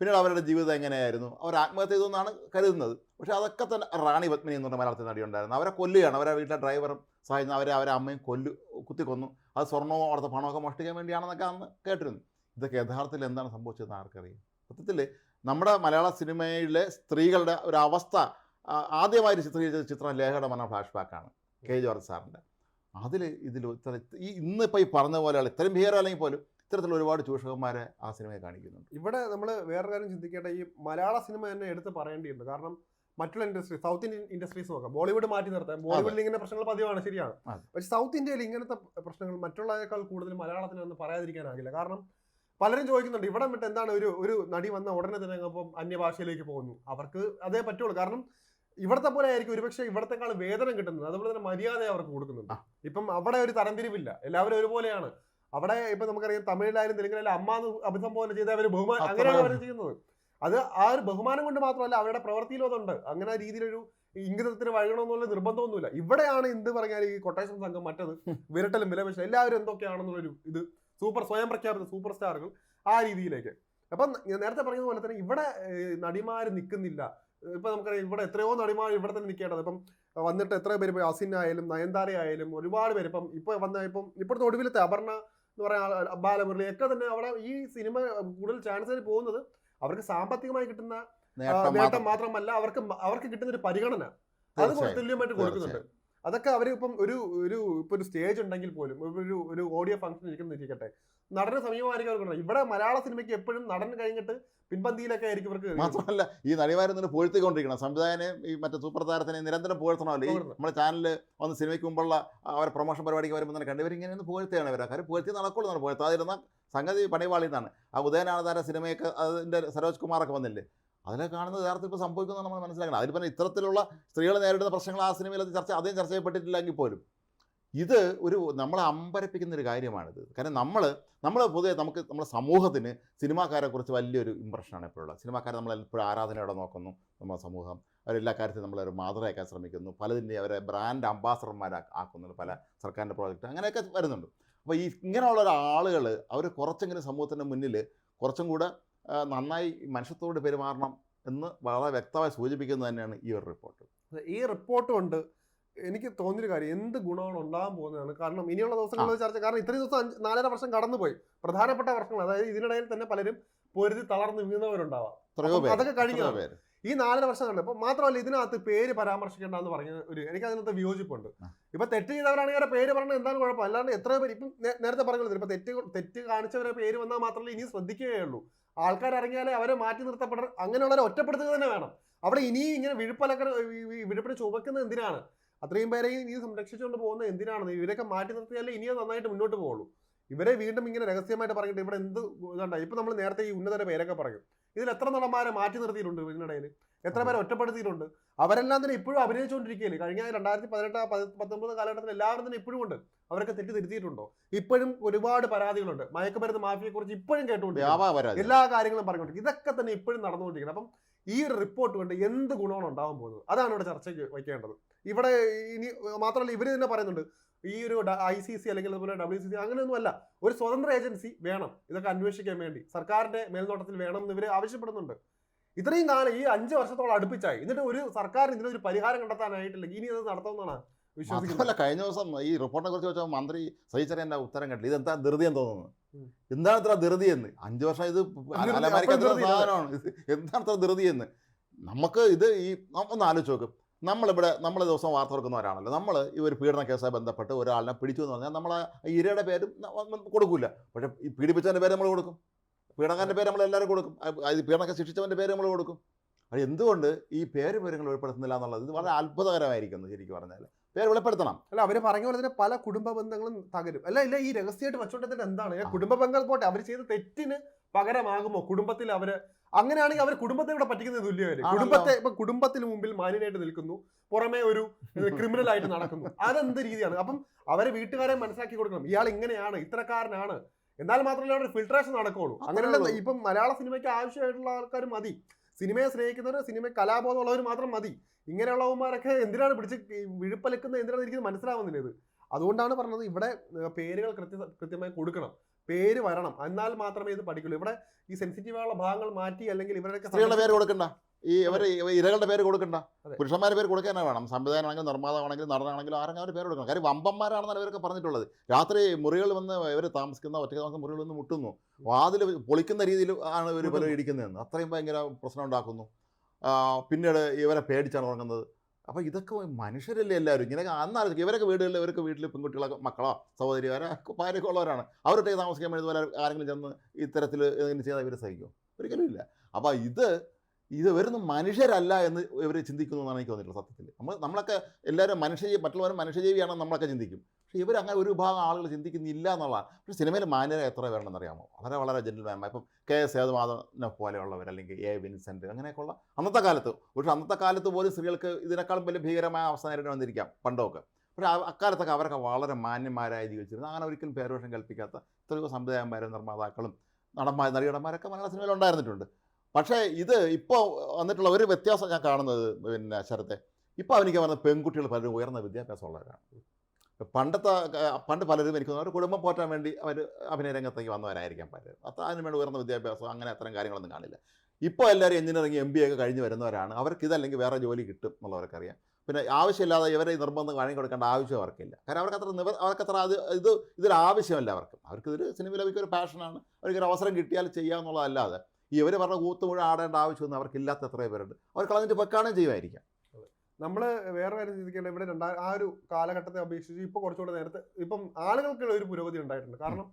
പിന്നീട് അവരുടെ ജീവിതം എങ്ങനെയായിരുന്നു? അവർ ആത്മഹത്യ ചെയ്തു എന്നാണ് കരുതുന്നത്. പക്ഷേ അതൊക്കെ തന്നെ റാണി പത്മിനി എന്ന് പറഞ്ഞ മലയാളത്തിൽ നടിയുണ്ടായിരുന്നു. അവരെ കൊല്ലുകയാണ്. അവരെ വീട്ടിലെ ഡ്രൈവറും സഹായിക്കുന്ന അവരെ അവരെ അമ്മയും കൊല്ലു കുത്തിക്കൊന്നു. അത് സ്വർണവും അവിടുത്തെ പണമൊക്കെ മോഷ്ടിക്കാൻ വേണ്ടിയാണെന്നൊക്കെ അന്ന് കേട്ടിരുന്നു. ഇതൊക്കെ യഥാർത്ഥത്തിൽ എന്താണ് സംഭവിച്ചതെന്ന് ആർക്കറിയാം? സത്യത്തിൽ നമ്മുടെ മലയാള സിനിമയിലെ സ്ത്രീകളുടെ ഒരു അവസ്ഥ ആദ്യമായി ചിത്രീകരിച്ച ചിത്രം ലേഖയുടെ മന ഫ്ലാഷ് ബാക്കാണ് കെ ജോർജ് സാറിന്റെ. അതിൽ ഇതിൽ ഇത്ര ഈ ഇന്നിപ്പോൾ ഈ പറഞ്ഞ പോലെയുള്ള ഇത്രയും ഭീകരം അല്ലെങ്കിൽ പോലും ഇത്തരത്തിലുള്ള ഒരുപാട് ചൂഷകന്മാരെ ആ സിനിമയെ കാണിക്കുന്നുണ്ട്. ഇവിടെ നമ്മൾ വേറെ കാര്യം ചിന്തിക്കേണ്ട ഈ മലയാള സിനിമ തന്നെ എടുത്ത് പറയേണ്ടിയിട്ടുണ്ട് കാരണം മറ്റുള്ള ഇൻഡസ്ട്രി സൗത്ത് ഇന്ത്യൻ ഇൻഡസ്ട്രീസ് നോക്കാം. ബോളിവുഡ് മാറ്റി നിർത്താം. ബോളിവുഡിൽ ഇങ്ങനെ പ്രശ്നങ്ങൾ പതിവാണ്. ശരിയാണ്. പക്ഷേ പക്ഷെ സൗത്ത് ഇന്ത്യയിൽ ഇങ്ങനത്തെ പ്രശ്നങ്ങൾ മറ്റുള്ളതിനേക്കാൾ കൂടുതൽ മലയാളത്തിനൊന്നും പറയാതിരിക്കാനാകില്ല. കാരണം പലരും ചോദിക്കുന്നുണ്ട് ഇവിടെ വിട്ട് എന്താണ് ഒരു ഒരു നടി വന്ന ഉടനെ തന്നെ അപ്പം അന്യഭാഷയിലേക്ക് പോകുന്നു? അവർക്ക് അതേ പറ്റുള്ളൂ. കാരണം ഇവിടത്തെ പോലെ ആയിരിക്കും ഒരുപക്ഷെ ഇവിടത്തെക്കാൾ വേതനം കിട്ടുന്നത്. അതുപോലെ തന്നെ മര്യാദ അവർക്ക് കൊടുക്കുന്നുണ്ട്. ഇപ്പം അവിടെ ഒരു തരംതിരിവില്ല. എല്ലാവരും ഒരുപോലെയാണ്. അവിടെ ഇപ്പൊ നമുക്കറിയാം തമിഴിലായാലും തെലുങ്കിലായാലും അമ്മ എന്ന് അഭിസംബോധന ചെയ്ത് അവർ ബഹുമാനം അങ്ങനെയാണ് അവർ ചെയ്യുന്നത്. അത് ആ ഒരു ബഹുമാനം കൊണ്ട് മാത്രമല്ല അവരുടെ പ്രവൃത്തിയിലും അതുണ്ട്. അങ്ങനെ രീതിയിലൊരു ഇംഗിതത്തിന് വഴങ്ങണമെന്നുള്ള നിർബന്ധമൊന്നുമില്ല. ഇവിടെയാണ് എന്ത് പറഞ്ഞാൽ ഈ കൊട്ടേഷൻ സംഘം മറ്റത്. വിരട്ടലും വിലപേശലും എല്ലാവരും എന്തൊക്കെയാണെന്നുള്ളൊരു ഇത് സൂപ്പർ സ്വയം പ്രഖ്യാപിത സൂപ്പർ സ്റ്റാറുകൾ ആ രീതിയിലേക്ക്. അപ്പം ഞാൻ നേരത്തെ പറഞ്ഞതുപോലെ തന്നെ ഇവിടെ നടിമാർ നിൽക്കുന്നില്ല ഇപ്പൊ നമുക്കറിയാം ഇവിടെ എത്രയോ നടിമാർ ഇവിടെ തന്നെ നിൽക്കേണ്ടത്. ഇപ്പം വന്നിട്ട് എത്ര പേര് ഇപ്പൊ അസിൻ ആയാലും നയൻതാര ആയാലും ഒരുപാട് പേര് ഇപ്പം ഇപ്പൊ വന്ന ഇപ്പം ഇപ്പോഴത്തെ ഒടുവിലത്തെ അപർണ എന്ന് പറയുന്ന ബാലമുരളി. ഒക്കെ തന്നെ അവിടെ ഈ സിനിമ കൂടുതൽ ചാൻസ് പോകുന്നത് അവർക്ക് സാമ്പത്തികമായി കിട്ടുന്ന നേട്ടം മാത്രമല്ല അവർക്ക് അവർക്ക് കിട്ടുന്ന ഒരു പരിഗണന. അത്. തുല്യമായിട്ട് കൊടുക്കുന്നുണ്ട്. അതൊക്കെ അവർ ഇപ്പം ഒരു ഒരു ഇപ്പൊ ഒരു സ്റ്റേജ് ഉണ്ടെങ്കിൽ പോലും ഒരു ഒരു ഓഡിയോ ഫംഗ്ഷൻ ഇരിക്കുന്ന ഇരിക്കട്ടെ നടന് സമീപമായിരിക്കും അവർക്ക് ഇവിടെ മലയാള സിനിമയ്ക്ക് എപ്പോഴും നടൻ കഴിഞ്ഞിട്ട് പിൻപന്തിയിലൊക്കെ ആയിരിക്കും ഇവർക്ക് മാത്രമല്ല ഈ നടിമാരെ പുകഴ്ത്തിക്കൊണ്ടിരിക്കണം സംവിധായകനെ ഈ മറ്റേ സൂപ്പർ താരത്തിനെ നിരന്തരം പുകഴ്ത്തണമല്ലോ ഈ നമ്മുടെ ചാനലിൽ വന്ന് സിനിമയ്ക്ക് മുമ്പുള്ള അവരെ പ്രൊമോഷൻ പരിപാടിക്ക് വരുമ്പോൾ തന്നെ കണ്ടുവരും ഇങ്ങനെ ഒന്ന് പുകഴ്ത്തുകയാണ് ഇവരെ. കാര്യം പുകഴ്ത്തി നടക്കുള്ളൂ എന്നാണ് പുകഴ്ത്താതിരുന്ന സംഗതി പണിവാളി എന്നാണ്. ആ ഉദയനാനതാര സിനിമയൊക്കെ അതിന്റെ സരോജ് കുമാറൊക്കെ വന്നില്ലേ? അതിനെ കാണുന്നത് യഥാർത്ഥത്തിൽ ഇപ്പോൾ സംഭവിക്കുന്നത് നമ്മൾ മനസ്സിലാക്കണം അതിൽ പിന്നെ ഇത്തരത്തിലുള്ള സ്ത്രീകൾ നേരിടുന്ന പ്രശ്നങ്ങൾ ആ സിനിമയിൽ ചർച്ച അധികം ചർച്ച ചെയ്യപ്പെട്ടിട്ടില്ലെങ്കിൽ പോലും. ഇത് ഒരു നമ്മളെ അമ്പരപ്പിക്കുന്ന ഒരു കാര്യമാണിത്. കാരണം നമ്മൾ നമ്മൾ പൊതുവെ നമുക്ക് നമ്മുടെ സമൂഹത്തിന് സിനിമാക്കാരെ കുറിച്ച് വലിയൊരു ഇമ്പ്രഷനാണ് എപ്പോഴുള്ളത്. സിനിമാക്കാരെ നമ്മൾ എപ്പോഴും ആരാധനയോടെ നോക്കുന്നു നമ്മുടെ സമൂഹം. അവരെല്ലാ കാര്യത്തിലും നമ്മളൊരു മാതൃകയാക്കാൻ ശ്രമിക്കുന്നു. പലതിന്റെ അവരെ ബ്രാൻഡ് അംബാസഡർമാരാ ആക്കുന്നുണ്ട് പല സർക്കാരിന്റെ പ്രോജക്റ്റ് അങ്ങനെയൊക്കെ വരുന്നുണ്ട്. അപ്പോൾ ഈ ഇങ്ങനെയുള്ള ആളുകൾ അവർ കുറച്ചെങ്കിലും സമൂഹത്തിന്റെ മുന്നിൽ കുറച്ചും കൂടെ നന്നായി മനുഷ്യത്തോട് പെരുമാറണം എന്ന് വളരെ വ്യക്തമായി സൂചിപ്പിക്കുന്നത് തന്നെയാണ് ഈ ഒരു റിപ്പോർട്ട് ഈ റിപ്പോർട്ട് കൊണ്ട് എനിക്ക് തോന്നിയൊരു കാര്യം എന്ത് ഗുണമാണ് ഉണ്ടാകാൻ പോകുന്നതാണ് കാരണം ഇനിയുള്ള ദിവസങ്ങളിൽ ചർച്ച കാരണം ഇത്രയും ദിവസം നാലര വർഷം കടന്നുപോയി. പ്രധാനപ്പെട്ട വർഷങ്ങൾ അതായത് ഇതിനിടയിൽ തന്നെ പലരും പൊരുതി തളർന്ന് വീണവരുണ്ടാവാം അതൊക്കെ കഴിഞ്ഞ ഈ നാലര വർഷം കണ്ടു അപ്പൊ മാത്രമല്ല ഇതിനകത്ത് പേര് പരാമർശിക്കേണ്ടെന്ന് പറഞ്ഞ ഒരു എനിക്ക് അതിനകത്ത് വിയോജിപ്പുണ്ട്. ഇപ്പൊ തെറ്റ് ചെയ്തവരാണെങ്കിൽ അവരുടെ പേര് പറഞ്ഞാൽ എന്താണ് കുഴപ്പം? അല്ലാണ്ട് എത്ര പേര് ഇപ്പം നേരത്തെ പറഞ്ഞത് ഇപ്പൊ തെറ്റ് തെറ്റ് കാണിച്ചവരുടെ പേര് വന്നാൽ മാത്രമല്ല ഇനി ശ്രദ്ധിക്കുകയുള്ളൂ. ആൾക്കാർ ഇറങ്ങിയാലേ അവരെ മാറ്റി നിർത്തപ്പെട അങ്ങനെയുള്ളവരെ ഒറ്റപ്പെടുത്തുക തന്നെ വേണം. അവിടെ ഇനിയും ഇങ്ങനെ വിഴുപ്പലക്കര വിഴുപ്പിന് ചുമക്കുന്നത് എന്തിനാണ്? അത്രയും പേരെയും ഇനി സംരക്ഷിച്ചുകൊണ്ട് പോകുന്നത് എന്തിനാണ് ഇവരൊക്കെ മാറ്റി നിർത്തിയാലേ ഇനിയും നന്നായിട്ട് മുന്നോട്ട് പോകുള്ളൂ ഇവരെ വീണ്ടും ഇങ്ങനെ രഹസ്യമായിട്ട് പറഞ്ഞിട്ട് ഇവിടെ എന്ത് ഇതുണ്ടായി ഇപ്പൊ നമ്മൾ നേരത്തെ ഈ ഉന്നതരുടെ പേരൊക്കെ പറയും. ഇതിൽ എത്ര നടന്മാരെ മാറ്റി നിർത്തിയിട്ടുണ്ട് ഇതിനിടയിൽ എത്ര പേരെ ഒറ്റപ്പെടുത്തിയിട്ടുണ്ട്? അവരെല്ലാം തന്നെ ഇപ്പോഴും അഭിനയിച്ചുകൊണ്ടിരിക്കുകയല്ലേ കഴിഞ്ഞ രണ്ടായിരത്തി പതിനെട്ട് പത്തൊമ്പത് കാലഘട്ടത്തിൽ എല്ലാവരും തന്നെ ഇപ്പോഴും ഉണ്ട്. അവരൊക്കെ തെറ്റ് തിരുത്തിയിട്ടുണ്ടോ ഇപ്പോഴും ഒരുപാട് പരാതികളുണ്ട്. മയക്കുമരുന്ന് മാഫിയെ കുറിച്ച് ഇപ്പോഴും കേട്ടുകൊണ്ട് എല്ലാ കാര്യങ്ങളും പറഞ്ഞുകൊണ്ട് ഇതൊക്കെ തന്നെ ഇപ്പോഴും നടന്നുകൊണ്ടിരിക്കുന്നത് അപ്പം ഈ ഒരു റിപ്പോർട്ട് കൊണ്ട് എന്ത് ഗുണമാണ് ഉണ്ടാവാൻ പോകുന്നത്? അതാണ് ഇവിടെ ചർച്ചയ്ക്ക് വയ്ക്കേണ്ടത്. ഇവിടെ ഇനി മാത്രമല്ല ഇവർ തന്നെ പറയുന്നുണ്ട് ഈ ഒരു ഐ സി സി അല്ലെങ്കിൽ അതുപോലെ ഡബ്ല്യു സി സി അങ്ങനെയൊന്നും അല്ല. ഒരു സ്വതന്ത്ര ഏജൻസി വേണം. ഇതൊക്കെ അന്വേഷിക്കാൻ വേണ്ടി. സർക്കാരിന്റെ മേൽനോട്ടത്തിൽ വേണം എന്ന് ഇവർ ആവശ്യപ്പെടുന്നുണ്ട്. ഇത്രയും കാലം ഈ അഞ്ച് വർഷത്തോളം അടുപ്പിച്ചായി. എന്നിട്ട് ഒരു സർക്കാർ ഇതിനൊരു പരിഹാരം കണ്ടെത്താനായിട്ടില്ല. ഇനി അത് നടത്തുന്നതാണ് മാത്രമല്ല കഴിഞ്ഞ ദിവസം ഈ റിപ്പോർട്ടിനെ കുറിച്ച് വെച്ചാൽ മന്ത്രി സഹിച്ചറിയാൻ ഉത്തരം കേട്ടില്ല ഇതെന്താ ധൃതി എന്ന് തോന്നുന്നു. എന്താണ് ഇത്ര ധൃതി എന്ന്? അഞ്ചു വർഷം ഇത്. സാധനമാണ്. എന്താണ് ഇത്ര ധൃതി എന്ന്? നമുക്ക് ഇത് ഈ ഒന്ന് ആലോചിച്ച് നോക്കും. നമ്മളിവിടെ നമ്മൾ ദിവസം വാർത്ത കൊടുക്കുന്നവരാണല്ലോ. നമ്മൾ ഈ ഒരു പീഡന കേസുമായി ബന്ധപ്പെട്ട് ഒരാളിനെ പിടിച്ചു എന്ന് പറഞ്ഞാൽ നമ്മൾ ഇരയുടെ പേരും കൊടുക്കില്ല പക്ഷേ ഈ പീഡിപ്പിച്ചവന്റെ പേര് നമ്മൾ കൊടുക്കും. പീഡകന്റെ പേര് നമ്മൾ എല്ലാവരും കൊടുക്കും. അത് പീഡനക്കെ ശിക്ഷിച്ചവന്റെ പേര് നമ്മൾ കൊടുക്കും. അത് എന്തുകൊണ്ട് ഈ പേര് വിവരങ്ങൾ ഉൾപ്പെടുത്തുന്നില്ല എന്നുള്ളത് ഇത് വളരെ അത്ഭുതകരമായിരിക്കുന്നു ശരിക്കും പറഞ്ഞാൽ പേര് വെളിപ്പെടുത്തണം. അല്ല അവർ പറഞ്ഞ പോലെ തന്നെ പല കുടുംബ ബന്ധങ്ങളും തകരും. അല്ല ഇല്ല ഈ രഹസ്യമായിട്ട് വെച്ചോണ്ടതിന് എന്താണ്? കുടുംബ ബന്ധങ്ങൾ പോട്ടെ അവർ ചെയ്ത തെറ്റിന് പകരമാകുമോ? കുടുംബത്തിൽ അവർ അങ്ങനെയാണെങ്കിൽ അവർ കുടുംബത്തെ ഇവിടെ പറ്റിക്കുന്നത് തുല്യമായിരിക്കും. കുടുംബത്തെ ഇപ്പൊ കുടുംബത്തിന് മുമ്പിൽ മാന്യനായിട്ട് നിൽക്കുന്നു പുറമെ ഒരു ക്രിമിനൽ ആയിട്ട് നടക്കുന്നു. അതെന്ത് രീതിയാണ്? അപ്പം അവരെ വീട്ടുകാരെ മനസ്സിലാക്കി കൊടുക്കണം. ഇയാൾ ഇങ്ങനെയാണ് ഇത്തരക്കാരനാണ്. എന്നാൽ മാത്രമല്ല അവിടെ ഫിൽട്രേഷൻ നടക്കുള്ളൂ അങ്ങനെയല്ല ഇപ്പം മലയാള സിനിമയ്ക്ക് ആവശ്യമായിട്ടുള്ള ആൾക്കാർ മതി. സിനിമയെ സ്നേഹിക്കുന്നവർ സിനിമ കലാബോധമുള്ളവർ മാത്രം മതി. ഇങ്ങനെയുള്ളവന്മാരൊക്കെ എന്തിനാണ് പിടിച്ച് വിഴുപ്പലക്കുന്ന വിഴുപ്പലക്കുന്നത് എന്തിനാണ് എനിക്ക് മനസ്സിലാവുന്നില്ല ഇത്. അതുകൊണ്ടാണ് പറഞ്ഞത് ഇവിടെ പേരുകൾ കൃത്യ കൃത്യമായി കൊടുക്കണം. പേര് വരണം. എന്നാൽ മാത്രമേ ഇത് പഠിക്കുള്ളൂ. ഇവിടെ ഈ സെൻസിറ്റീവായുള്ള ഭാഗങ്ങൾ മാറ്റി അല്ലെങ്കിൽ ഇവരുടെ പേര് കൊടുക്കണ്ട. ഈ ഇവർ ഇരകളുടെ പേര് കൊടുക്കണ്ട. പുരുഷന്മാരുടെ പേര് കൊടുക്കാനേ വേണം. സംവിധാനമാണെങ്കിലും നിർമ്മാതാവാണെങ്കിലും നടനാണെങ്കിലും ആരെങ്കിലും അവരുടെ പേര് കൊടുക്കണം. കാര്യം വമ്പന്മാരാണെന്നാണ് ഇവരൊക്കെ പറഞ്ഞിട്ടുള്ളത്. രാത്രി മുറികൾ വന്ന് ഇവർ താമസിക്കുന്ന ഒറ്റ താമസം മുറികൾ വന്ന് മുട്ടുന്നു. വാതിൽ പൊളിക്കുന്ന രീതിയിൽ ആണ് ഇവർ പലരും ഇടിക്കുന്നതെന്ന് അത്രയും ഭയങ്കര പ്രശ്നം ഉണ്ടാക്കുന്നു. പിന്നീട് ഇവരെ പേടിച്ചാണ് ഉറങ്ങുന്നത്. അപ്പോൾ ഇതൊക്കെ മനുഷ്യരല്ലേ എല്ലാവരും? ഇങ്ങനെ അന്നാലോചിക്കും ഇവരൊക്കെ വീടുകളിൽ ഇവർക്ക് വീട്ടിൽ പെൺകുട്ടികളൊക്കെ മക്കളോ സഹോദരിമാരോ ഭാര്യയൊക്കെ ഉള്ളവരാണ് അവരൊക്കെ താമസിക്കാൻ വേണ്ടി ഇതുപോലെ ആരെങ്കിലും ചെന്ന് ഇത്തരത്തിൽ ഇങ്ങനെ ചെയ്താൽ ഇവർ സഹിക്കും. ഒരിക്കലും ഇല്ല. അപ്പോൾ ഇത് ഇത് ഇവരൊന്നും മനുഷ്യരല്ല എന്ന് ഇവർ ചിന്തിക്കുന്നു എന്നാണ് എനിക്ക് തോന്നിയിട്ടുള്ളത് സത്യത്തിൽ. നമ്മൾ നമ്മളൊക്കെ എല്ലാവരും മനുഷ്യജീവി മറ്റുള്ളവരും മനുഷ്യജീവിയാണെന്ന് നമ്മളൊക്കെ ചിന്തിക്കും. പക്ഷേ ഇവർ അങ്ങനെ ഒരു ഭാഗം ആളുകൾ ചിന്തിക്കുന്നില്ല എന്നുള്ളതാണ്. പക്ഷേ സിനിമയിൽ മാന്യത എത്ര പേരുണ്ടെന്ന് അറിയാമോ വളരെ വളരെ ജെന്റിൽമാൻമാർ. ഇപ്പം കെ എസ് സേതുമാധവനെ പോലെയുള്ളവർ അല്ലെങ്കിൽ എ വിൻസെന്റ് അങ്ങനെയൊക്കെയുള്ള അന്നത്തെ കാലത്ത്. പക്ഷേ അന്നത്തെ കാലത്ത് പോലും സ്ത്രീകൾക്ക് ഇതിനേക്കാളും വലിയ ഭീകരമായ അവസ്ഥ നേരിടേണ്ടി വന്നിരിക്കാം പണ്ടൊക്കെ. പക്ഷേ അക്കാലത്തൊക്കെ അവരൊക്കെ വളരെ മാന്യന്മാരായി ജീവിച്ചിരുന്നു. അങ്ങനെ ഒരിക്കലും പേരോഷം കൽപ്പിക്കാത്ത എത്രയോ സംവിധായകന്മാരും നിർമ്മാതാക്കളും നടന്മാർ നടികടന്മാരൊക്കെ മലയാള സിനിമയിൽ ഉണ്ടായിരുന്നിട്ടുണ്ട്. പക്ഷേ ഇത് ഇപ്പോൾ വന്നിട്ടുള്ള ഒരു വ്യത്യാസം ഞാൻ കാണുന്നത് പിന്നെ ശരത്തെ ഇപ്പോൾ എനിക്ക് പറഞ്ഞത് പെൺകുട്ടികൾ പലരും ഉയർന്ന വിദ്യാഭ്യാസമുള്ളവരാണ്. പണ്ടത്തെ പണ്ട് പലരും എനിക്ക് അവർ കുടുംബം പോറ്റാൻ വേണ്ടി അവർ അഭിനയ രംഗത്തേക്ക് വന്നവരായിരിക്കാം പലരും. അത്ര അതിന് വേണ്ടി ഉയർന്ന വിദ്യാഭ്യാസം അങ്ങനെ അത്തരം കാര്യങ്ങളൊന്നും കാണില്ല. ഇപ്പോൾ എല്ലാവരും എഞ്ചിനീയറിംഗ് എം ബി ഒക്കെ കഴിഞ്ഞ് വരുന്നവരാണ്. അവർക്ക് ഇതല്ലെങ്കിൽ വേറെ ജോലി കിട്ടും എന്നുള്ളവർക്കറിയാം. പിന്നെ ആവശ്യമില്ലാതെ ഇവരെ നിർബന്ധം വഴങ്ങി കൊടുക്കേണ്ട ആവശ്യം അവർക്കില്ല. കാരണം അവർക്ക് അത്ര നിവർ അവർക്കത്ര അത് ഇത് ഇതൊരു ആവശ്യമല്ല അവർക്ക്. അവർക്ക് ഇതൊരു സിനിമയിൽ അവർക്ക് ഒരു പാഷനാണ് അവർക്കൊരു അവസരം കിട്ടിയാൽ ചെയ്യാമെന്നുള്ളതല്ലാതെ ഈ ഇവർ പറഞ്ഞ കൂത്ത് മുഴുവൻ ആടേണ്ട ആവശ്യമൊന്നും അവർക്കില്ലാത്ത എത്ര പേരുണ്ട്. അവർ കളഞ്ഞിട്ട് വെക്കാനും ചെയ്യുമായിരിക്കാം. നമ്മൾ വേറെ കാര്യം ചിന്തിക്കേണ്ട ഇവിടെ രണ്ടാ ആ ഒരു കാലഘട്ടത്തെ അപേക്ഷിച്ച് ഇപ്പൊ കുറച്ചുകൂടെ നേരത്തെ ഇപ്പം ആളുകൾക്ക് ഒരു പുരോഗതി ഉണ്ടായിട്ടുണ്ട്. കാരണം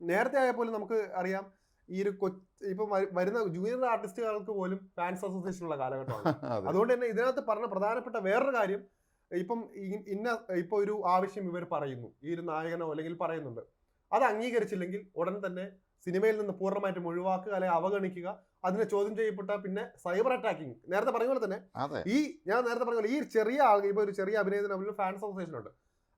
നേരത്തെ ആയ പോലും നമുക്ക് അറിയാം ഈ ഒരു കൊ ഇപ്പം വരുന്ന ജൂനിയർ ആർട്ടിസ്റ്റുകൾക്ക് പോലും ഫാൻസ് അസോസിയേഷൻ ഉള്ള കാലഘട്ടമാണ്. അതുകൊണ്ട് തന്നെ ഇതിനകത്ത് പറഞ്ഞ പ്രധാനപ്പെട്ട വേറൊരു കാര്യം ഇപ്പം ഇന്ന ഇപ്പൊ ഒരു ആവശ്യം ഇവർ പറയുന്നു. ഈ ഒരു നായകനോ അല്ലെങ്കിൽ പറയുന്നുണ്ട്. അത് അംഗീകരിച്ചില്ലെങ്കിൽ ഉടൻ തന്നെ സിനിമയിൽ നിന്ന് പൂർണമായിട്ടും ഒഴിവാക്കുക അല്ലെങ്കിൽ അവഗണിക്കുക അതിനെ ചോദ്യം ചെയ്യപ്പെട്ട പിന്നെ സൈബർ അറ്റാക്കിംഗ്. നേരത്തെ പറഞ്ഞ പോലെ തന്നെ ഈ ഞാൻ നേരത്തെ പറഞ്ഞ പോലെ ഈ ചെറിയ ആൾ ഇപ്പൊ ഒരു ചെറിയ അഭിനയത്തിന് ഫാൻസ് അസോസിയേഷൻ ഉണ്ട്.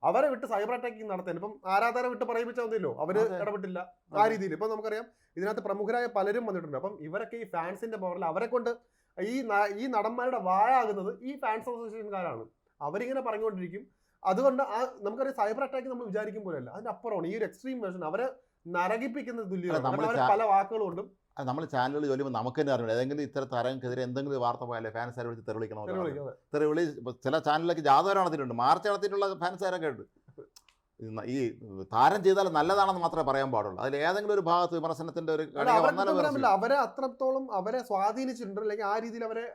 അവരെ വിട്ട് സൈബർ അറ്റാക്കിംഗ് നടത്താൻ ഇപ്പം ആരാധകരെ വിട്ട് പറയിപ്പിച്ചാൽ മതിയല്ലോ? അവർ ഇടപെട്ടില്ല. ആ രീതിയിൽ. ഇപ്പൊ നമുക്കറിയാം ഇതിനകത്ത് പ്രമുഖരായ പലരും വന്നിട്ടുണ്ട്. അപ്പം ഇവരൊക്കെ ഈ ഫാൻസിന്റെ പവറിൽ അവരെ കൊണ്ട് ഈ ഈ നടന്മാരുടെ വായാകുന്നത് ഈ ഫാൻസ് അസോസിയേഷൻകാരാണ് അവരിങ്ങനെ പറഞ്ഞുകൊണ്ടിരിക്കും. അതുകൊണ്ട് ആ നമുക്കറിയാം സൈബർ അറ്റാക്ക് നമ്മൾ വിചാരിക്കും പോലെയല്ല. അതിന്റെ അപ്പുറമാണ് ഈ ഒരു എക്സ്ട്രീം വേർഷൻ അവരെ നരകിപ്പിക്കുന്നത് തുല്യമാണ്. പല വാക്കുകളും കൊണ്ടും അത് നമ്മൾ ചാനലുകൾ ജോലി നമുക്ക് തന്നെ അറിയില്ല ഏതെങ്കിലും ഇത്തരം താരങ്ങൾക്കെതിരെ എന്തെങ്കിലും വാർത്ത പോയാലേ ഫാൻസ് വിളിച്ച് തെറിവിളിക്കണം തെറി വിളിക്കും. തെറിവിളി ചില ചാനലിലൊക്കെ ജാഥ നടത്തിയിട്ടുണ്ട്. മാർച്ച് നടത്തിയിട്ടുള്ള ഫാൻസ് ആരൊക്കെ ഉണ്ട്? ഈ താരം ചെയ്താൽ നല്ലതാണെന്ന് മാത്രമേ പറയാൻ പാടുള്ളൂ. അതിൽ ഏതെങ്കിലും ഒരു ഭാഗത്ത് വിമർശനത്തിന്റെ ഒരു അവരെ അത്രത്തോളം അവരെ സ്വാധീനിച്ചിട്ടുണ്ട്. അല്ലെങ്കിൽ ആ രീതിയിൽ അവരെ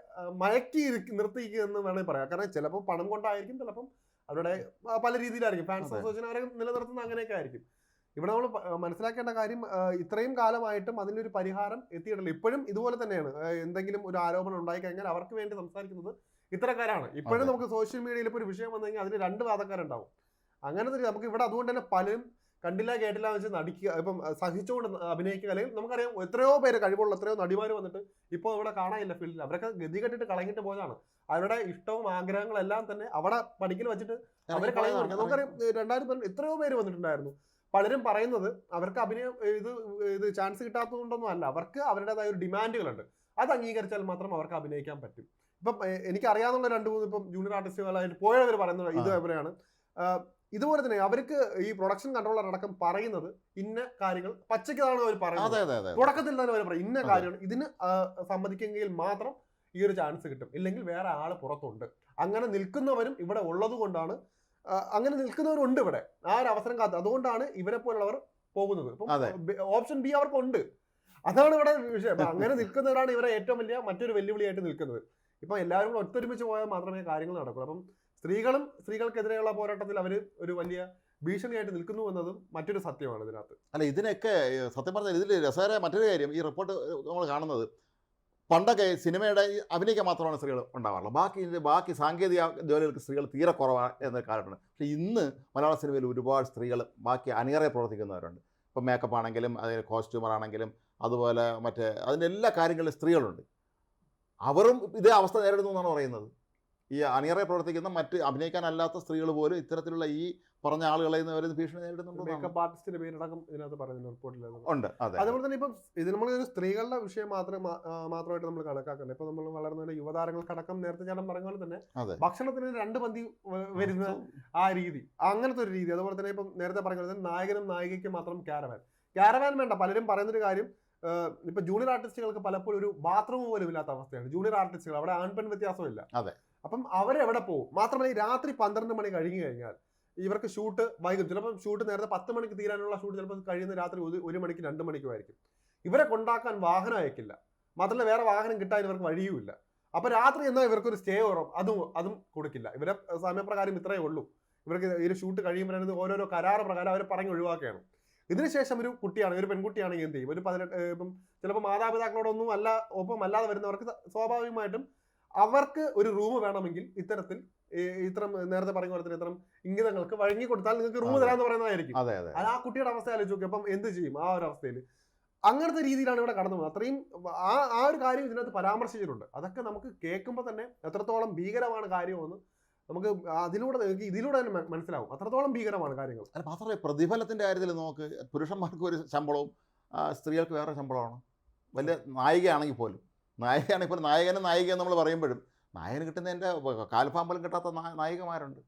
മയക്കി നിർത്തിയിരിക്കുക എന്ന് വേണമെങ്കിൽ പറയാം. കാരണം ചിലപ്പോൾ പണം കൊണ്ടായിരിക്കും ചിലപ്പം അവരുടെ പല രീതിയിലായിരിക്കും. ഫാൻസ് അസോസിയേഷൻ അവരെ നിലനിർത്തുന്ന അങ്ങനെയൊക്കെ ആയിരിക്കും. ഇവിടെ നമ്മൾ മനസ്സിലാക്കേണ്ട കാര്യം ഇത്രയും കാലമായിട്ടും അതിനൊരു പരിഹാരം എത്തിയിട്ടില്ല. ഇപ്പോഴും ഇതുപോലെ തന്നെയാണ്. എന്തെങ്കിലും ഒരു ആരോപണം ഉണ്ടായി കഴിഞ്ഞാൽ അവർക്ക് വേണ്ടി സംസാരിക്കുന്നത് ഇത്തരക്കാരാണ്. ഇപ്പോഴും നമുക്ക് സോഷ്യൽ മീഡിയയിൽ ഇപ്പോൾ ഒരു വിഷയം വന്നു കഴിഞ്ഞാൽ അതിന് രണ്ട് വാദക്കാരുണ്ടാവും. അങ്ങനെ തന്നെ നമുക്ക് ഇവിടെ അതുകൊണ്ട് തന്നെ പലരും കണ്ടില്ല കേട്ടില്ല എന്ന് വെച്ച് നടിക്കുക ഇപ്പം സഹിച്ചുകൊണ്ട് അഭിനയിക്കുക അല്ലെങ്കിൽ നമുക്കറിയാം എത്രയോ പേര് കഴിവുള്ള എത്രയോ നടിമാർ വന്നിട്ട് ഇപ്പോൾ അവിടെ കാണാനില്ല ഫീൽഡിൽ. അവരൊക്കെ ഗതി കെട്ടിട്ട് കളഞ്ഞിട്ട് പോയതാണ്. അവരുടെ ഇഷ്ടവും ആഗ്രഹങ്ങളെല്ലാം തന്നെ അവിടെ പഠിക്കൽ വെച്ചിട്ട് അവർ കളയുന്നുണ്ട്. നമുക്കറിയാം രണ്ടായിരത്തി എത്രയോ പേര് വന്നിട്ടുണ്ടായിരുന്നു. പലരും പറയുന്നത് അവർക്ക് അഭിനയം ഇത് ഇത് ചാൻസ് കിട്ടാത്തതുകൊണ്ടൊന്നും അല്ല. അവർക്ക് അവരുടേതായ ഒരു ഡിമാൻഡുകളുണ്ട് അത് അംഗീകരിച്ചാൽ മാത്രം അവർക്ക് അഭിനയിക്കാൻ പറ്റും. ഇപ്പം എനിക്കറിയാവുന്ന എനിക്ക് അറിയാവുന്ന രണ്ട് മൂന്ന് ഇപ്പം ജൂനിയർ ആർട്ടിസ്റ്റുകളായിട്ട് പോയവർ പറയുന്നത് ഇത് എവിടെയാണ്? ഇതുപോലെ തന്നെ അവർക്ക് ഈ പ്രൊഡക്ഷൻ കൺട്രോളർ അടക്കം പറയുന്നത് ഇന്ന കാര്യങ്ങൾ പച്ചയ്ക്കാണ് അവർ പറയുന്നത്. തുടക്കത്തിൽ തന്നെ അവർ പറയും ഇന്ന. കാര്യങ്ങൾ ഇതിന് സമ്മതിക്കെങ്കിൽ മാത്രം ഈ ഒരു ചാൻസ് കിട്ടും. ഇല്ലെങ്കിൽ വേറെ ആൾ പുറത്തുണ്ട്. അങ്ങനെ നിൽക്കുന്നവരും ഇവിടെ ഉള്ളത് കൊണ്ടാണ് അങ്ങനെ നിൽക്കുന്നവരുണ്ട് ഇവിടെ. ആ ഒരു അവസരം കാത്ത്. അതുകൊണ്ടാണ് ഇവരെ പോലുള്ളവർ പോകുന്നത്. ഓപ്ഷൻ ബി അവർക്കുണ്ട്. അതാണ് ഇവിടെ വിഷയം. അങ്ങനെ നിൽക്കുന്നവരാണ് ഇവരെ ഏറ്റവും വലിയ മറ്റൊരു വെല്ലുവിളിയായിട്ട് നിൽക്കുന്നത്. ഇപ്പൊ എല്ലാവരും കൂടെ ഒത്തൊരുമിച്ച് പോയാൽ മാത്രമേ കാര്യങ്ങൾ നടക്കൂ അപ്പം സ്ത്രീകളും സ്ത്രീകൾക്കെതിരെയുള്ള പോരാട്ടത്തിൽ അവർ ഒരു വലിയ ഭീഷണിയായിട്ട് നിൽക്കുന്നു എന്നതും മറ്റൊരു സത്യമാണ് ഇതിനകത്ത്. അല്ല ഇതിനൊക്കെ സത്യം പറഞ്ഞാൽ ഇതിൽ രസകരമായ മറ്റൊരു കാര്യം ഈ റിപ്പോർട്ട് നമ്മൾ കാണുന്നത്. പണ്ടൊക്കെ സിനിമയുടെ അഭിനയിക്കാൻ മാത്രമാണ് സ്ത്രീകൾ ഉണ്ടാവാറുള്ളത്. ബാക്കി ബാക്കി സാങ്കേതിക ജോലികൾക്ക് സ്ത്രീകൾ തീരെ കുറവാണ് എന്ന കാലമാണ് പക്ഷേ ഇന്ന് മലയാള സിനിമയിൽ ഒരുപാട് സ്ത്രീകൾ ബാക്കി അണിയറെ പ്രവർത്തിക്കുന്നവരുണ്ട്. ഇപ്പം മേക്കപ്പ് ആണെങ്കിലും അതിൽ കോസ്റ്റ്യൂമർ ആണെങ്കിലും അതുപോലെ മറ്റേ അതിന്റെ എല്ലാ കാര്യങ്ങളിലും സ്ത്രീകളുണ്ട്. അവരും ഇതേ അവസ്ഥ നേരിടുന്നു എന്നാണ് പറയുന്നത്. ഈ അണിയറെ പ്രവർത്തിക്കുന്ന മറ്റ് അഭിനയിക്കാനല്ലാത്ത സ്ത്രീകൾ പോലും ഇത്തരത്തിലുള്ള ഈ പറഞ്ഞ ആളുകളെ അവർ ഭീഷണി നേരിടുന്നുണ്ട് മേക്കപ്പ് ആർട്ടിസ്റ്റിന്റെ പേരടക്കം ഇതിനകത്ത് പറയുന്നുണ്ട് റിപ്പോർട്ടിൽ ഉണ്ട്. അതെ. അതുപോലെ തന്നെ ഇപ്പം ഇത് നമ്മൾ സ്ത്രീകളുടെ വിഷയം മാത്രം മാത്രമായിട്ട് നമ്മൾ കണക്കാക്കുന്നത് ഇപ്പൊ നമ്മൾ വളർന്നു യുവതാരങ്ങൾ യുവതാരങ്ങൾക്കടക്കം നേരത്തെ ചേട്ടൻ പറഞ്ഞ പോലെ തന്നെ ഭക്ഷണത്തിന് രണ്ട് പന്തി വരുന്ന ആ രീതി. അങ്ങനത്തെ ഒരു രീതി. അതുപോലെ തന്നെ ഇപ്പം നേരത്തെ പറഞ്ഞ പോലെ തന്നെ നായകനും നായികയ്ക്ക് മാത്രം ക്യാരവാൻ ക്യാരവാൻ വേണ്ട. പലരും പറയുന്നൊരു കാര്യം ഇപ്പൊ ജൂനിയർ ആർട്ടിസ്റ്റുകൾക്ക് പലപ്പോഴും ഒരു ബാത്റൂം പോലും ഇല്ലാത്ത അവസ്ഥയാണ്. ജൂനിയർ ആർട്ടിസ്റ്റുകൾ അവിടെ ആൺപെൺ വ്യത്യാസമില്ല. അതെ. അപ്പം അവരെവിടെ പോകും മാത്രമല്ല ഈ രാത്രി പന്ത്രണ്ട് മണി കഴിഞ്ഞു കഴിഞ്ഞാൽ ഇവർക്ക് ഷൂട്ട് വൈകും. ചിലപ്പോൾ ഷൂട്ട് നേരത്തെ പത്ത് മണിക്ക് തീരാനുള്ള ഷൂട്ട് ചിലപ്പോൾ കഴിയുന്ന രാത്രി ഒരു- ഒരു മണിക്ക് രണ്ട് മണിക്കും ആയിരിക്കും ഇവരെ കൊണ്ടാക്കാൻ വാഹനം അയക്കില്ല. മാത്രമല്ല വേറെ വാഹനം കിട്ടാൻ ഇവർക്ക് വഴിയുമില്ല. അപ്പൊ രാത്രി എന്നാൽ ഇവർക്കൊരു സ്റ്റേ ഉറപ്പ് അതും അതും കൊടുക്കില്ല. ഇവരെ സമയപ്രകാരം ഇത്രയേ ഉള്ളൂ. ഇവർക്ക് ഈ ഷൂട്ട് കഴിയുമ്പോഴാണ് ഓരോരോ കരാറ് പ്രകാരം അവരെ പറഞ്ഞ് ഒഴിവാക്കുകയാണ്. ഇതിനുശേഷം ഒരു കുട്ടിയാണ് ഒരു പെൺകുട്ടിയാണെങ്കിൽ എന്ത് ചെയ്യും? ഒരു പതിനെട്ട് ഇപ്പം ചിലപ്പോൾ മാതാപിതാക്കളോടൊന്നും അല്ല ഒപ്പം അല്ലാതെ വരുന്നവർക്ക് സ്വാഭാവികമായിട്ടും അവർക്ക് ഒരു റൂം വേണമെങ്കിൽ ഇത്തരത്തിൽ ഇത്തരം നേരത്തെ പറഞ്ഞ പോലെ തന്നെ ഇത്തരം ഇംഗിതങ്ങൾക്ക് വഴങ്ങി കൊടുത്താൽ നിങ്ങൾക്ക് റൂം. തരാന്ന് പറയുന്നതായിരിക്കും. അതെ ആ കുട്ടിയുടെ അവസ്ഥ ആലോചിച്ച് നോക്കി അപ്പം എന്ത് ചെയ്യും ആ ഒരു അവസ്ഥയിൽ അങ്ങനത്തെ രീതിയിലാണ് ഇവിടെ കടന്നു പോകുന്നത്. അത്രയും ആ ആ ഒരു കാര്യം ഇതിനകത്ത് പരാമർശിച്ചിട്ടുണ്ട്. അതൊക്കെ നമുക്ക് കേൾക്കുമ്പോൾ തന്നെ എത്രത്തോളം ഭീകരമാണ് കാര്യമെന്ന് നമുക്ക് അതിലൂടെ നിങ്ങൾക്ക് ഇതിലൂടെ തന്നെ മനസ്സിലാവും. അത്രത്തോളം ഭീകരമാണ് കാര്യങ്ങൾ. അല്ല മാത്രമല്ല പ്രതിഫലത്തിന്റെ കാര്യത്തിൽ നമുക്ക് പുരുഷന്മാർക്ക് ഒരു ശമ്പളവും സ്ത്രീകൾക്ക് വേറെ ശമ്പളമാണ്. വലിയ നായികയാണെങ്കിൽ പോലും. നായികയാണെങ്കിൽ ഇപ്പോൾ നായകനും നായികയെന്ന് നമ്മൾ പറയുമ്പോഴും നായകന് കിട്ടുന്നതിന്റെ കാൽഫാമ്പലും കിട്ടാത്ത നായികമാരുണ്ട്.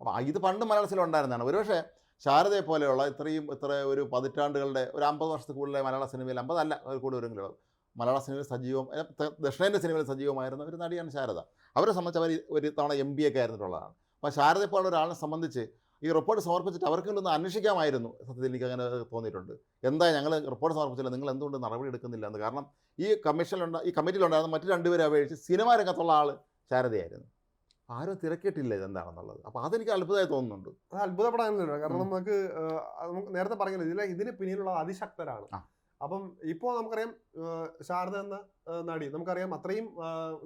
അപ്പോൾ ഇത് പണ്ട് മലയാളത്തിൽ ഉണ്ടായിരുന്നതാണ് ഒരുപക്ഷെ ശാരദയെ പോലെയുള്ള ഇത്രയും ഇത്ര ഒരു പതിറ്റാണ്ടുകളുടെ ഒരു അമ്പത് വർഷത്തിൽ കൂടുതൽ മലയാള സിനിമയിൽ അമ്പതല്ല കൂടുതലെങ്കിലും മലയാള സിനിമയിൽ സജീവം ദക്ഷിണേന്ത്യ സിനിമയിൽ സജീവമായിരുന്ന ഒരു നടിയാണ് ശാരദ. അവരെ സംബന്ധിച്ച് അവർ ഒരു തവണ എം ബി ഒക്കെ ആയിരുന്നിട്ടുള്ളതാണ്. അപ്പോൾ ശാരദയെ പോലുള്ള ഒരാളെ സംബന്ധിച്ച് ഈ റിപ്പോർട്ട് സമർപ്പിച്ചിട്ട് അവർക്ക് ഒന്ന് അന്വേഷിക്കാമായിരുന്നു. സത്യത്തിൽ എനിക്ക് അങ്ങനെ തോന്നിയിട്ടുണ്ട്. എന്താ ഞങ്ങൾ റിപ്പോർട്ട് സമർപ്പിച്ചില്ല? നിങ്ങൾ എന്തുകൊണ്ട് നടപടി എടുക്കുന്നില്ല എന്ന്? കാരണം ഈ കമ്മീഷനിലുണ്ട ഈ കമ്മിറ്റിയിലുണ്ടായിരുന്ന മറ്റു രണ്ടുപേരെ അപേക്ഷിച്ച് സിനിമാ രംഗത്തുള്ള ആൾ ശാരദയായിരുന്നു. ആരും തിരക്കിയിട്ടില്ല ഇതെന്താണെന്നുള്ളത്. അപ്പോൾ അതെനിക്ക് അത്ഭുതമായി തോന്നുന്നുണ്ട്. അത് അത്ഭുതപ്പെടാനില്ല കാരണം നമുക്ക് നേരത്തെ പറഞ്ഞില്ല ഇതിലെ ഇതിന് പിന്നിലുള്ള അതിശക്തരാണ്. അപ്പം ഇപ്പോൾ നമുക്കറിയാം ശാരദ എന്ന നടി. നമുക്കറിയാം അത്രയും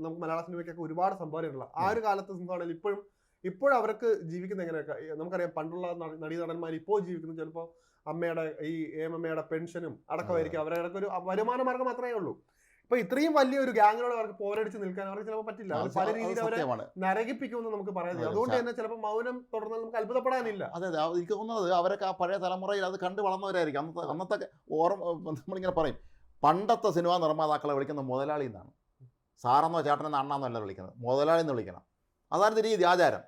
നമുക്ക് മലയാള സിനിമയ്ക്കൊക്കെ ഒരുപാട് സംഭാവനയുള്ള ആ ഒരു കാലത്ത് സിനിമയാണെങ്കിൽ ഇപ്പോഴും ഇപ്പോഴും അവർക്ക് ജീവിക്കുന്ന എങ്ങനെയൊക്കെ? നമുക്കറിയാം പണ്ടുള്ള നട- നടീ നടന്മാർ ഇപ്പോൾ ജീവിക്കുന്നത് ചിലപ്പോൾ അമ്മയുടെ ഈ ഏമമ്മയുടെ പെൻഷനും അടക്കമായിരിക്കും. അവരുടെ ഒരു വരുമാന മാർഗം മാത്രമേ ഉള്ളൂ. ഇപ്പൊ ഇത്രയും വലിയൊരു ഗ്യാങ്ങിനോട് അവർക്ക് പോരടിച്ച് നിൽക്കാൻ അവർക്ക് ചിലപ്പോൾ പറ്റില്ല. അവർ പല രീതിയിൽ അവരെ നരകിപ്പിക്കുമെന്ന് നമുക്ക് പറയാം അതുകൊണ്ട് തന്നെ ചിലപ്പോൾ മൗനം തുടർന്ന് നമുക്ക് അത്ഭുതപ്പെടാനില്ല. അതെ അതെ. അത് എനിക്ക് തോന്നുന്നത് അവരൊക്കെ ആ പഴയ തലമുറയിൽ അത് കണ്ടു വളർന്നവരായിരിക്കും. അന്നത്തെ അന്നത്തെ ഓർമ്മ നമ്മളിങ്ങനെ പറയും പണ്ടത്തെ സിനിമാ നിർമ്മാതാക്കളെ വിളിക്കുന്ന മുതലാളി എന്നാണ്. സാറെന്നോ ചേട്ടനെന്നോ അണ്ണാന്നോ അല്ല വിളിക്കുന്നത്. മുതലാളി എന്ന് വിളിക്കണം. അതായിരുന്നു രീതി ആചാരം.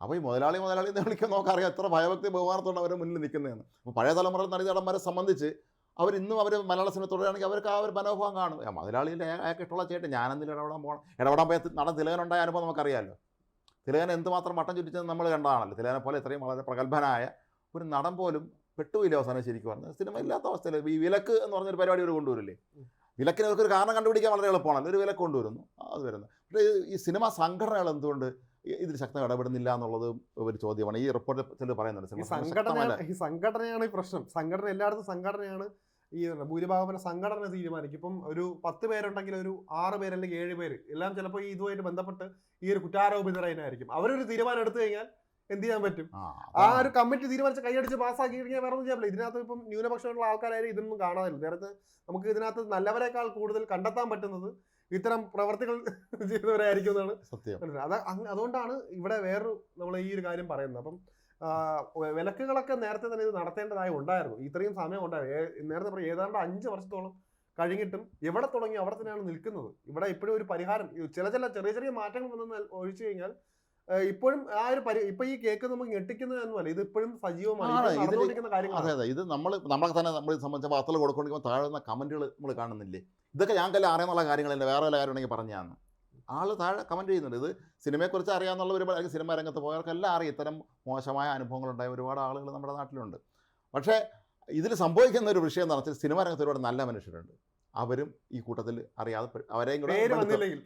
അപ്പോൾ ഈ മുതലാളി മുതലാളി എന്ന് വിളിക്കാൻ നോക്കാറിയാം എത്ര ഭയഭക്തി ബഹുമാനത്തോടെ അവരെ മുന്നിൽ നിൽക്കുന്നതെന്ന്. അപ്പോൾ പഴയ തലമുറ നടീനടന്മാരെ സംബന്ധിച്ച് അവർ ഇന്നും അവർ മലയാള സിനിമ തുടരുകയാണെങ്കിൽ അവർക്ക് ആ ഒരു മനോഭാവം കാണും. മുതലാളിയിലെ അയാൾക്ക് ഇഷ്ടമുള്ള ചേട്ടൻ ഞാനെന്തിലും ഇടപെടാൻ പോകണം ഇടപെടാൻ പോയ നടൻ തിലകനുണ്ടായ അനുഭവം നമുക്കറിയാമല്ലോ തിലകൻ എന്തുമാത്രം വട്ടം ചുറ്റിച്ചെന്ന് നമ്മൾ കണ്ടതാണല്ലോ തിലകനെ പോലെ ഇത്രയും വളരെ പ്രഗത്ഭനായ ഒരു നടൻ പോലും പെട്ടുപോയില്ല അവസാനം ശരിക്കും പറഞ്ഞത് സിനിമ ഇല്ലാത്ത അവസ്ഥയിൽ ഈ വിലക്ക് എന്ന് പറഞ്ഞൊരു പരിപാടി ഒരു കൊണ്ടുവരില്ലേ? വിലക്കിന് ഒരു കാരണം കണ്ടുപിടിക്കാൻ വളരെ എളുപ്പമാണല്ലോ ഒരു വിലക്ക് കൊണ്ടുവരുന്നു. അത് വരുന്നു. ഈ- സിനിമാ സംഘടനകൾ എന്തുകൊണ്ട് ഇതിൽ ശക്തം ഇടപെടുന്നില്ല എന്നുള്ളത് ഒരു ചോദ്യമാണ്. ഈ റിപ്പോർട്ടിൽ ചിലർ പറയുന്നുണ്ട് സംഘടനയാണ് ഈ സംഘടനയാണ് ഈ പ്രശ്നം. സംഘടന എല്ലായിടത്തും സംഘടനയാണ് ഈ ഭൂരിഭാഗം സംഘടന തീരുമാനിക്കും. ഇപ്പം ഒരു പത്ത് പേരുണ്ടെങ്കിൽ ഒരു ആറ് പേര് അല്ലെങ്കിൽ ഏഴ് പേര് എല്ലാം ചിലപ്പോൾ ഈ ഇതുമായിട്ട് ബന്ധപ്പെട്ട് ഈ ഒരു കുറ്റാരോപിതരായിരിക്കും അവരൊരു തീരുമാനം എടുത്തു കഴിഞ്ഞാൽ എന്ത് ചെയ്യാൻ പറ്റും? ആ, ഒരു കമ്മിറ്റി തീരുമാനിച്ച് കൈയടിച്ച് പാസ്സാക്കി കഴിഞ്ഞാൽ വേറെ ഒന്നും ചെയ്യാൻ പറ്റില്ല. ഇതിനകത്ത് ഇപ്പം ന്യൂനപക്ഷമുള്ള ആൾക്കാരായാലും ഇതൊന്നും കാണാതില്ല നേരത്തെ നമുക്ക് ഇതിനകത്ത് നല്ലവരെക്കാൾ കൂടുതൽ കണ്ടെത്താൻ പറ്റുന്നത് ഇത്തരം പ്രവർത്തികൾ ചെയ്തവരായിരിക്കും എന്നാണ് സത്യം. അത് അതുകൊണ്ടാണ് ഇവിടെ വേറൊരു നമ്മൾ ഈ ഒരു കാര്യം പറയുന്നത്. അപ്പം വിലക്കുകളൊക്കെ നേരത്തെ തന്നെ ഇത് നടത്തേണ്ടതായി ഉണ്ടായിരുന്നു. ഇത്രയും സമയം ഉണ്ടായിരുന്നു നേരത്തെ പറയും ഏതാണ്ട് അഞ്ച് വർഷത്തോളം കഴിഞ്ഞിട്ടും എവിടെ തുടങ്ങി അവിടെ തന്നെയാണ് നിൽക്കുന്നത്. ഇവിടെ ഇപ്പോഴും ഒരു പരിഹാരം. ചില ചില ചെറിയ ചെറിയ മാറ്റങ്ങൾ വന്നെന്ന് ഒഴിച്ചു കഴിഞ്ഞാൽ ഇപ്പോഴും ആ ഒരു പരി ഇപ്പൊ ഈ കേക്ക് നമുക്ക് ഞെട്ടിക്കുന്നതൊന്നുമല്ല ഇത് ഇപ്പോഴും സജീവമാണ്. അതെ അതെ. ഇത് നമ്മൾ നമ്മളെ തന്നെ നമ്മൾ സംബന്ധിച്ച വാർത്തകൾ കൊടുക്കൊണ്ടിരിക്കുമ്പോൾ താഴ്ന്ന കമന്റുകൾ നമ്മൾ കാണുന്നില്ലേ? ഇതൊക്കെ ഞാൻ കല്ല അറിയാന്നുള്ള കാര്യങ്ങളല്ല? വേറെ വല്ല കാര്യമുണ്ടെങ്കിൽ പറഞ്ഞാണ് പറഞ്ഞാന്ന് ആൾ താഴെ കമന്റ് ചെയ്യുന്നുണ്ട്. ഇത് സിനിമയെക്കുറിച്ച് അറിയാന്നുള്ള ഒരുപാട് അല്ലെങ്കിൽ സിനിമ രംഗത്ത് പോയവർക്കെല്ലാം അറിയാം. ഇത്തരം മോശമായ അനുഭവങ്ങളുണ്ടായ ഒരുപാട് ആളുകൾ നമ്മുടെ നാട്ടിലുണ്ട്. പക്ഷേ ഇതിൽ സംഭവിക്കുന്ന ഒരു വിഷയം എന്ന് പറഞ്ഞാൽ സിനിമ രംഗത്ത് ഒരുപാട് നല്ല മനുഷ്യരുണ്ട്. അവരും ഈ കൂട്ടത്തിൽ അറിയാതെ അവരെയും കൂടെ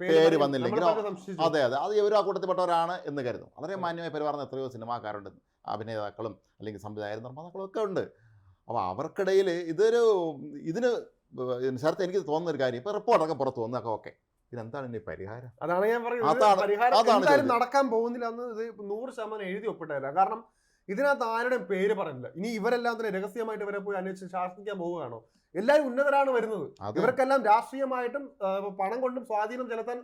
പേര്. വന്നില്ലെങ്കിൽ. അതെ അതെ. അത് ഇവരും ആ കൂട്ടത്തിൽപ്പെട്ടവരാണ് എന്ന് കരുതും. വളരെ മാന്യമായി പെരുമാറുന്ന എത്രയോ സിനിമാക്കാരുണ്ട്. അഭിനേതാക്കളും അല്ലെങ്കിൽ സംവിധായകരും നിർമ്മാതാക്കളും ഒക്കെ ഉണ്ട്. അപ്പോൾ അവർക്കിടയിൽ ഇതൊരു ഇതിന് ശരത്ത് എനിക്ക് തോന്നുന്ന ഒരു കാര്യം ഇപ്പോൾ റിപ്പോർട്ടൊക്കെ പുറത്ത് വന്നൊക്കെ ഓക്കെ. ഇതിനെന്താണ് ഇനി പരിഹാരം? അതാണ് ഞാൻ പറയുന്നത് നടക്കാൻ പോകുന്നില്ല എന്ന് ഇത് നൂറ് ശതമാനം എഴുതി ഒപ്പിട്ടില്ല കാരണം ഇതിനകത്ത് ആരുടെയും പേര് പറഞ്ഞില്ല ഇനി ഇവരെല്ലാം തന്നെ രഹസ്യമായിട്ട് ഇവരെ പോയി അന്വേഷിച്ച് ശാസിക്കാൻ പോവുകയാണോ? എല്ലാവരും ഉന്നതരാണ് വരുന്നത്. ഇവർക്കെല്ലാം രാഷ്ട്രീയമായിട്ടും പണം കൊണ്ടും സ്വാധീനം ചെലുത്താൻ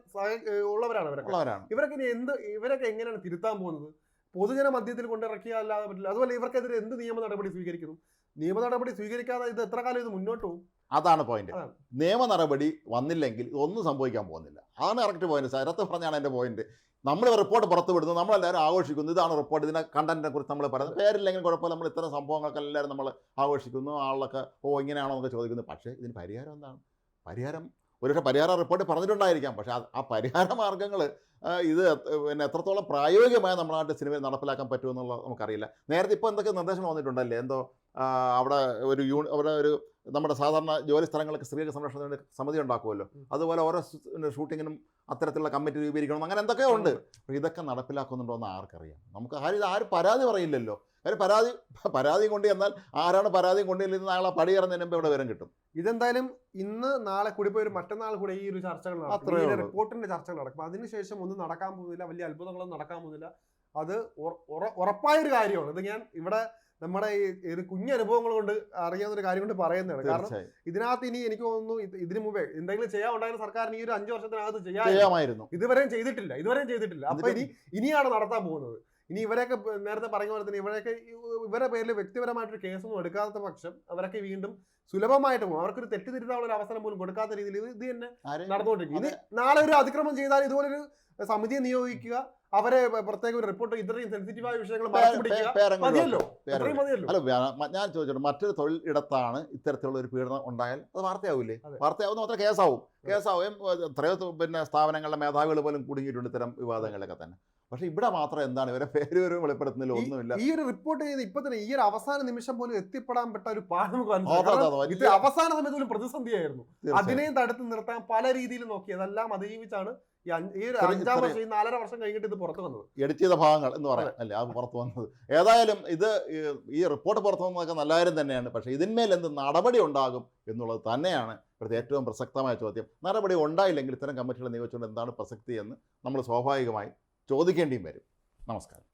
ഉള്ളവരാണ് ഇവരൊക്കെ. ഇവരൊക്കെ ഇനി എന്ത് ഇവരൊക്കെ എങ്ങനെയാണ് തിരുത്താൻ പോകുന്നത്? പൊതുജന മധ്യത്തിൽ കൊണ്ടിറക്കിയാൽ അല്ലാതെ പറ്റില്ല. അതുപോലെ ഇവർക്കെതിരെ എന്ത് നിയമ നടപടി സ്വീകരിക്കുന്നു? നിയമ നടപടി സ്വീകരിക്കാതെ ഇത് എത്ര കാലം ഇത് മുന്നോട്ട് പോകും? അതാണ് പോയിന്റ്. നിയമ നടപടി വന്നില്ലെങ്കിൽ ഒന്നും സംഭവിക്കാൻ പോകുന്നില്ല. അതാണ് കറക്റ്റ് പോയിന്റ് ശരത്ത് പറഞ്ഞാണ് എന്റെ പോയിന്റ് നമ്മൾ റിപ്പോർട്ട് പുറത്തുവിടുന്നു നമ്മളെല്ലാവരും ആഘോഷിക്കുന്നു. ഇതാണ് റിപ്പോർട്ട് ഇതിനെ കണ്ടന്റിനെ കുറിച്ച് നമ്മൾ പറയുന്നത്. പേരില്ലെങ്കിൽ കുഴപ്പമില്ല. നമ്മൾ ഇത്തരം സംഭവങ്ങളൊക്കെ എല്ലാവരും നമ്മൾ ആഘോഷിക്കുന്നു. ആളൊക്കെ ഓ ഇങ്ങനെയാണോ എന്നൊക്കെ ചോദിക്കുന്നു. പക്ഷേ ഇതിന് പരിഹാരം എന്താണ്? പരിഹാരം ഒരുപക്ഷെ പരിഹാര റിപ്പോർട്ട് പറഞ്ഞിട്ടുണ്ടായിരിക്കാം. പക്ഷേ ആ- പരിഹാര മാർഗങ്ങൾ ഇത് പിന്നെ എത്രത്തോളം പ്രായോഗികമായി നമ്മളായിട്ട് സിനിമയിൽ നടപ്പിലാക്കാൻ പറ്റുമെന്നുള്ളത് നമുക്കറിയില്ല. നേരത്തെ ഇപ്പോൾ എന്തൊക്കെ നിർദ്ദേശങ്ങൾ വന്നിട്ടുണ്ടല്ലേ? എന്തോ അവിടെ ഒരു യൂണി അവിടെ ഒരു നമ്മുടെ സാധാരണ ജോലി സ്ഥലങ്ങളൊക്കെ സ്ത്രീകൾക്ക് സംരക്ഷണത്തിന് സമിതി ഉണ്ടാക്കുമല്ലോ. അതുപോലെ ഓരോ ഷൂട്ടിങ്ങിനും അത്തരത്തിലുള്ള കമ്മിറ്റി രൂപീകരിക്കണം അങ്ങനെ എന്തൊക്കെയോ ഉണ്ട്. പക്ഷേ ഇതൊക്കെ നടപ്പിലാക്കുന്നുണ്ടോ എന്ന് ആർക്കറിയാം. നമുക്ക് ആരും ഇത് ആരും പരാതി പറയില്ലല്ലോ. കാര്യം പരാതി പരാതി കൊണ്ട് എന്നാൽ ആരാണ് പരാതി നാളെ പടി ഇറങ്ങുന്നതിന് മുമ്പ് ഇവിടെ വരും കിട്ടും. ഇതെന്തായാലും ഇന്ന് നാളെ കൂടി പോയി ഒരു മറ്റന്നാൾ കൂടെ ഈ ഒരു ചർച്ചകൾ നടക്കും. റിപ്പോർട്ടിന്റെ ചർച്ചകൾ നടക്കും. അതിനുശേഷം ഒന്നും നടക്കാൻ പോകുന്നില്ല. വലിയ അത്ഭുതങ്ങളൊന്നും നടക്കാൻ പോകുന്നില്ല. അത് ഉറ- ഉറ- ഉറപ്പായൊരു കാര്യമാണ്. ഇത് ഞാൻ ഇവിടെ നമ്മുടെ ഈ കുഞ്ഞനുഭവങ്ങൾ കൊണ്ട് അറിയാവുന്ന ഒരു കാര്യം കൊണ്ട് പറയുന്നതാണ്. കാരണം ഇതിനകത്ത് ഇനി എനിക്ക് തോന്നുന്നു ഇതിനു മുമ്പേ എന്തെങ്കിലും ചെയ്യാൻ ഉണ്ടായിരുന്ന സർക്കാരിന് ഈ ഒരു അഞ്ചു വർഷത്തിനകത്ത് ചെയ്യാമായിരുന്നു. ഇതുവരെയും ചെയ്തിട്ടില്ല. ഇതുവരെയും ചെയ്തിട്ടില്ല. അപ്പൊ ഇനി ഇനിയാണ് നടത്താൻ പോകുന്നത്. ഇനി ഇവരെയൊക്കെ നേരത്തെ പറഞ്ഞ പോലെ തന്നെ ഇവരെയൊക്കെ ഇവരുടെ പേരിൽ വ്യക്തിപരമായിട്ടൊരു കേസൊന്നും എടുക്കാത്ത പക്ഷം അവരൊക്കെ വീണ്ടും സുലഭമായിട്ട് പോകും. അവർക്കൊരു തെറ്റ് തിരുത്താനുള്ള ഒരു അവസരം പോലും കൊടുക്കാത്ത രീതിയിൽ ഇത് തന്നെ നടന്നുകൊണ്ടിരിക്കും. ഇത് നാളെ ഒരു അതിക്രമം ചെയ്താൽ ഇതുപോലൊരു സമിതിയെ നിയോഗിക്കുക അവരെ പ്രത്യേക ഒരു റിപ്പോർട്ട് ഇത്രയും സെൻസിറ്റീവായ വിഷയങ്ങൾ അല്ല ഞാൻ ചോദിച്ചോട്ടെ മറ്റൊരു തൊഴിൽ ഇടത്താണ് ഇത്തരത്തിലുള്ള ഒരു പീഡനം ഉണ്ടായാൽ അത് വാർത്തയാവില്ലേ. വാർത്തയാവുന്ന മാത്രം കേസാവും. കേസാവുകയും എത്രയോ പിന്നെ സ്ഥാപനങ്ങളുടെ മേധാവികൾ പോലും കുടുങ്ങിയിട്ടുണ്ട് ഇത്തരം വിവാദങ്ങളിലൊക്കെ തന്നെ. പക്ഷേ ഇവിടെ മാത്രം എന്താണ് ഇവരെ പേര് വരും വെളിപ്പെടുത്തുന്നില്ല ഒന്നുമില്ല. ഈ ഒരു റിപ്പോർട്ട് ചെയ്ത് ഇപ്പൊ തന്നെ ഈ ഒരു അവസാന നിമിഷം പോലും എത്തിപ്പെടാൻ പെട്ട ഒരു പാഠം നമുക്ക് ഇത് അവസാന സമയത്ത് പോലും പ്രതിസന്ധിയായിരുന്നു. അതിനെയും തടുത്ത് നിർത്താൻ പല രീതിയിൽ നോക്കി. അതെല്ലാം അതിജീവിച്ചാണ് ഈ ഒരു അഞ്ചാം വർഷം നാലര വർഷം കഴിഞ്ഞിട്ട് ഇത് പുറത്തു വന്നത്. എഡിറ്റ് ചെയ്ത ഭാഗങ്ങൾ എന്ന് പറയാം. അല്ലേ? അത് പുറത്തു വന്നത്. ഏതായാലും ഇത് ഈ- ഈ റിപ്പോർട്ട് പുറത്തു വന്നതൊക്കെ നല്ല കാര്യം തന്നെയാണ്. പക്ഷേ ഇതിന്മേൽ എന്ത് നടപടി ഉണ്ടാകും എന്നുള്ളത് തന്നെയാണ് ഇവിടുത്തെ ഏറ്റവും പ്രസക്തമായ ചോദ്യം. നടപടി ഉണ്ടായില്ലെങ്കിൽ ഇത്തരം കമ്മിറ്റികളെ നിയോഗിച്ചുകൊണ്ട് എന്താണ് പ്രസക്തി എന്ന് നമ്മൾ സ്വാഭാവികമായി ചോദിക്കേണ്ടിയും വരും. നമസ്കാരം.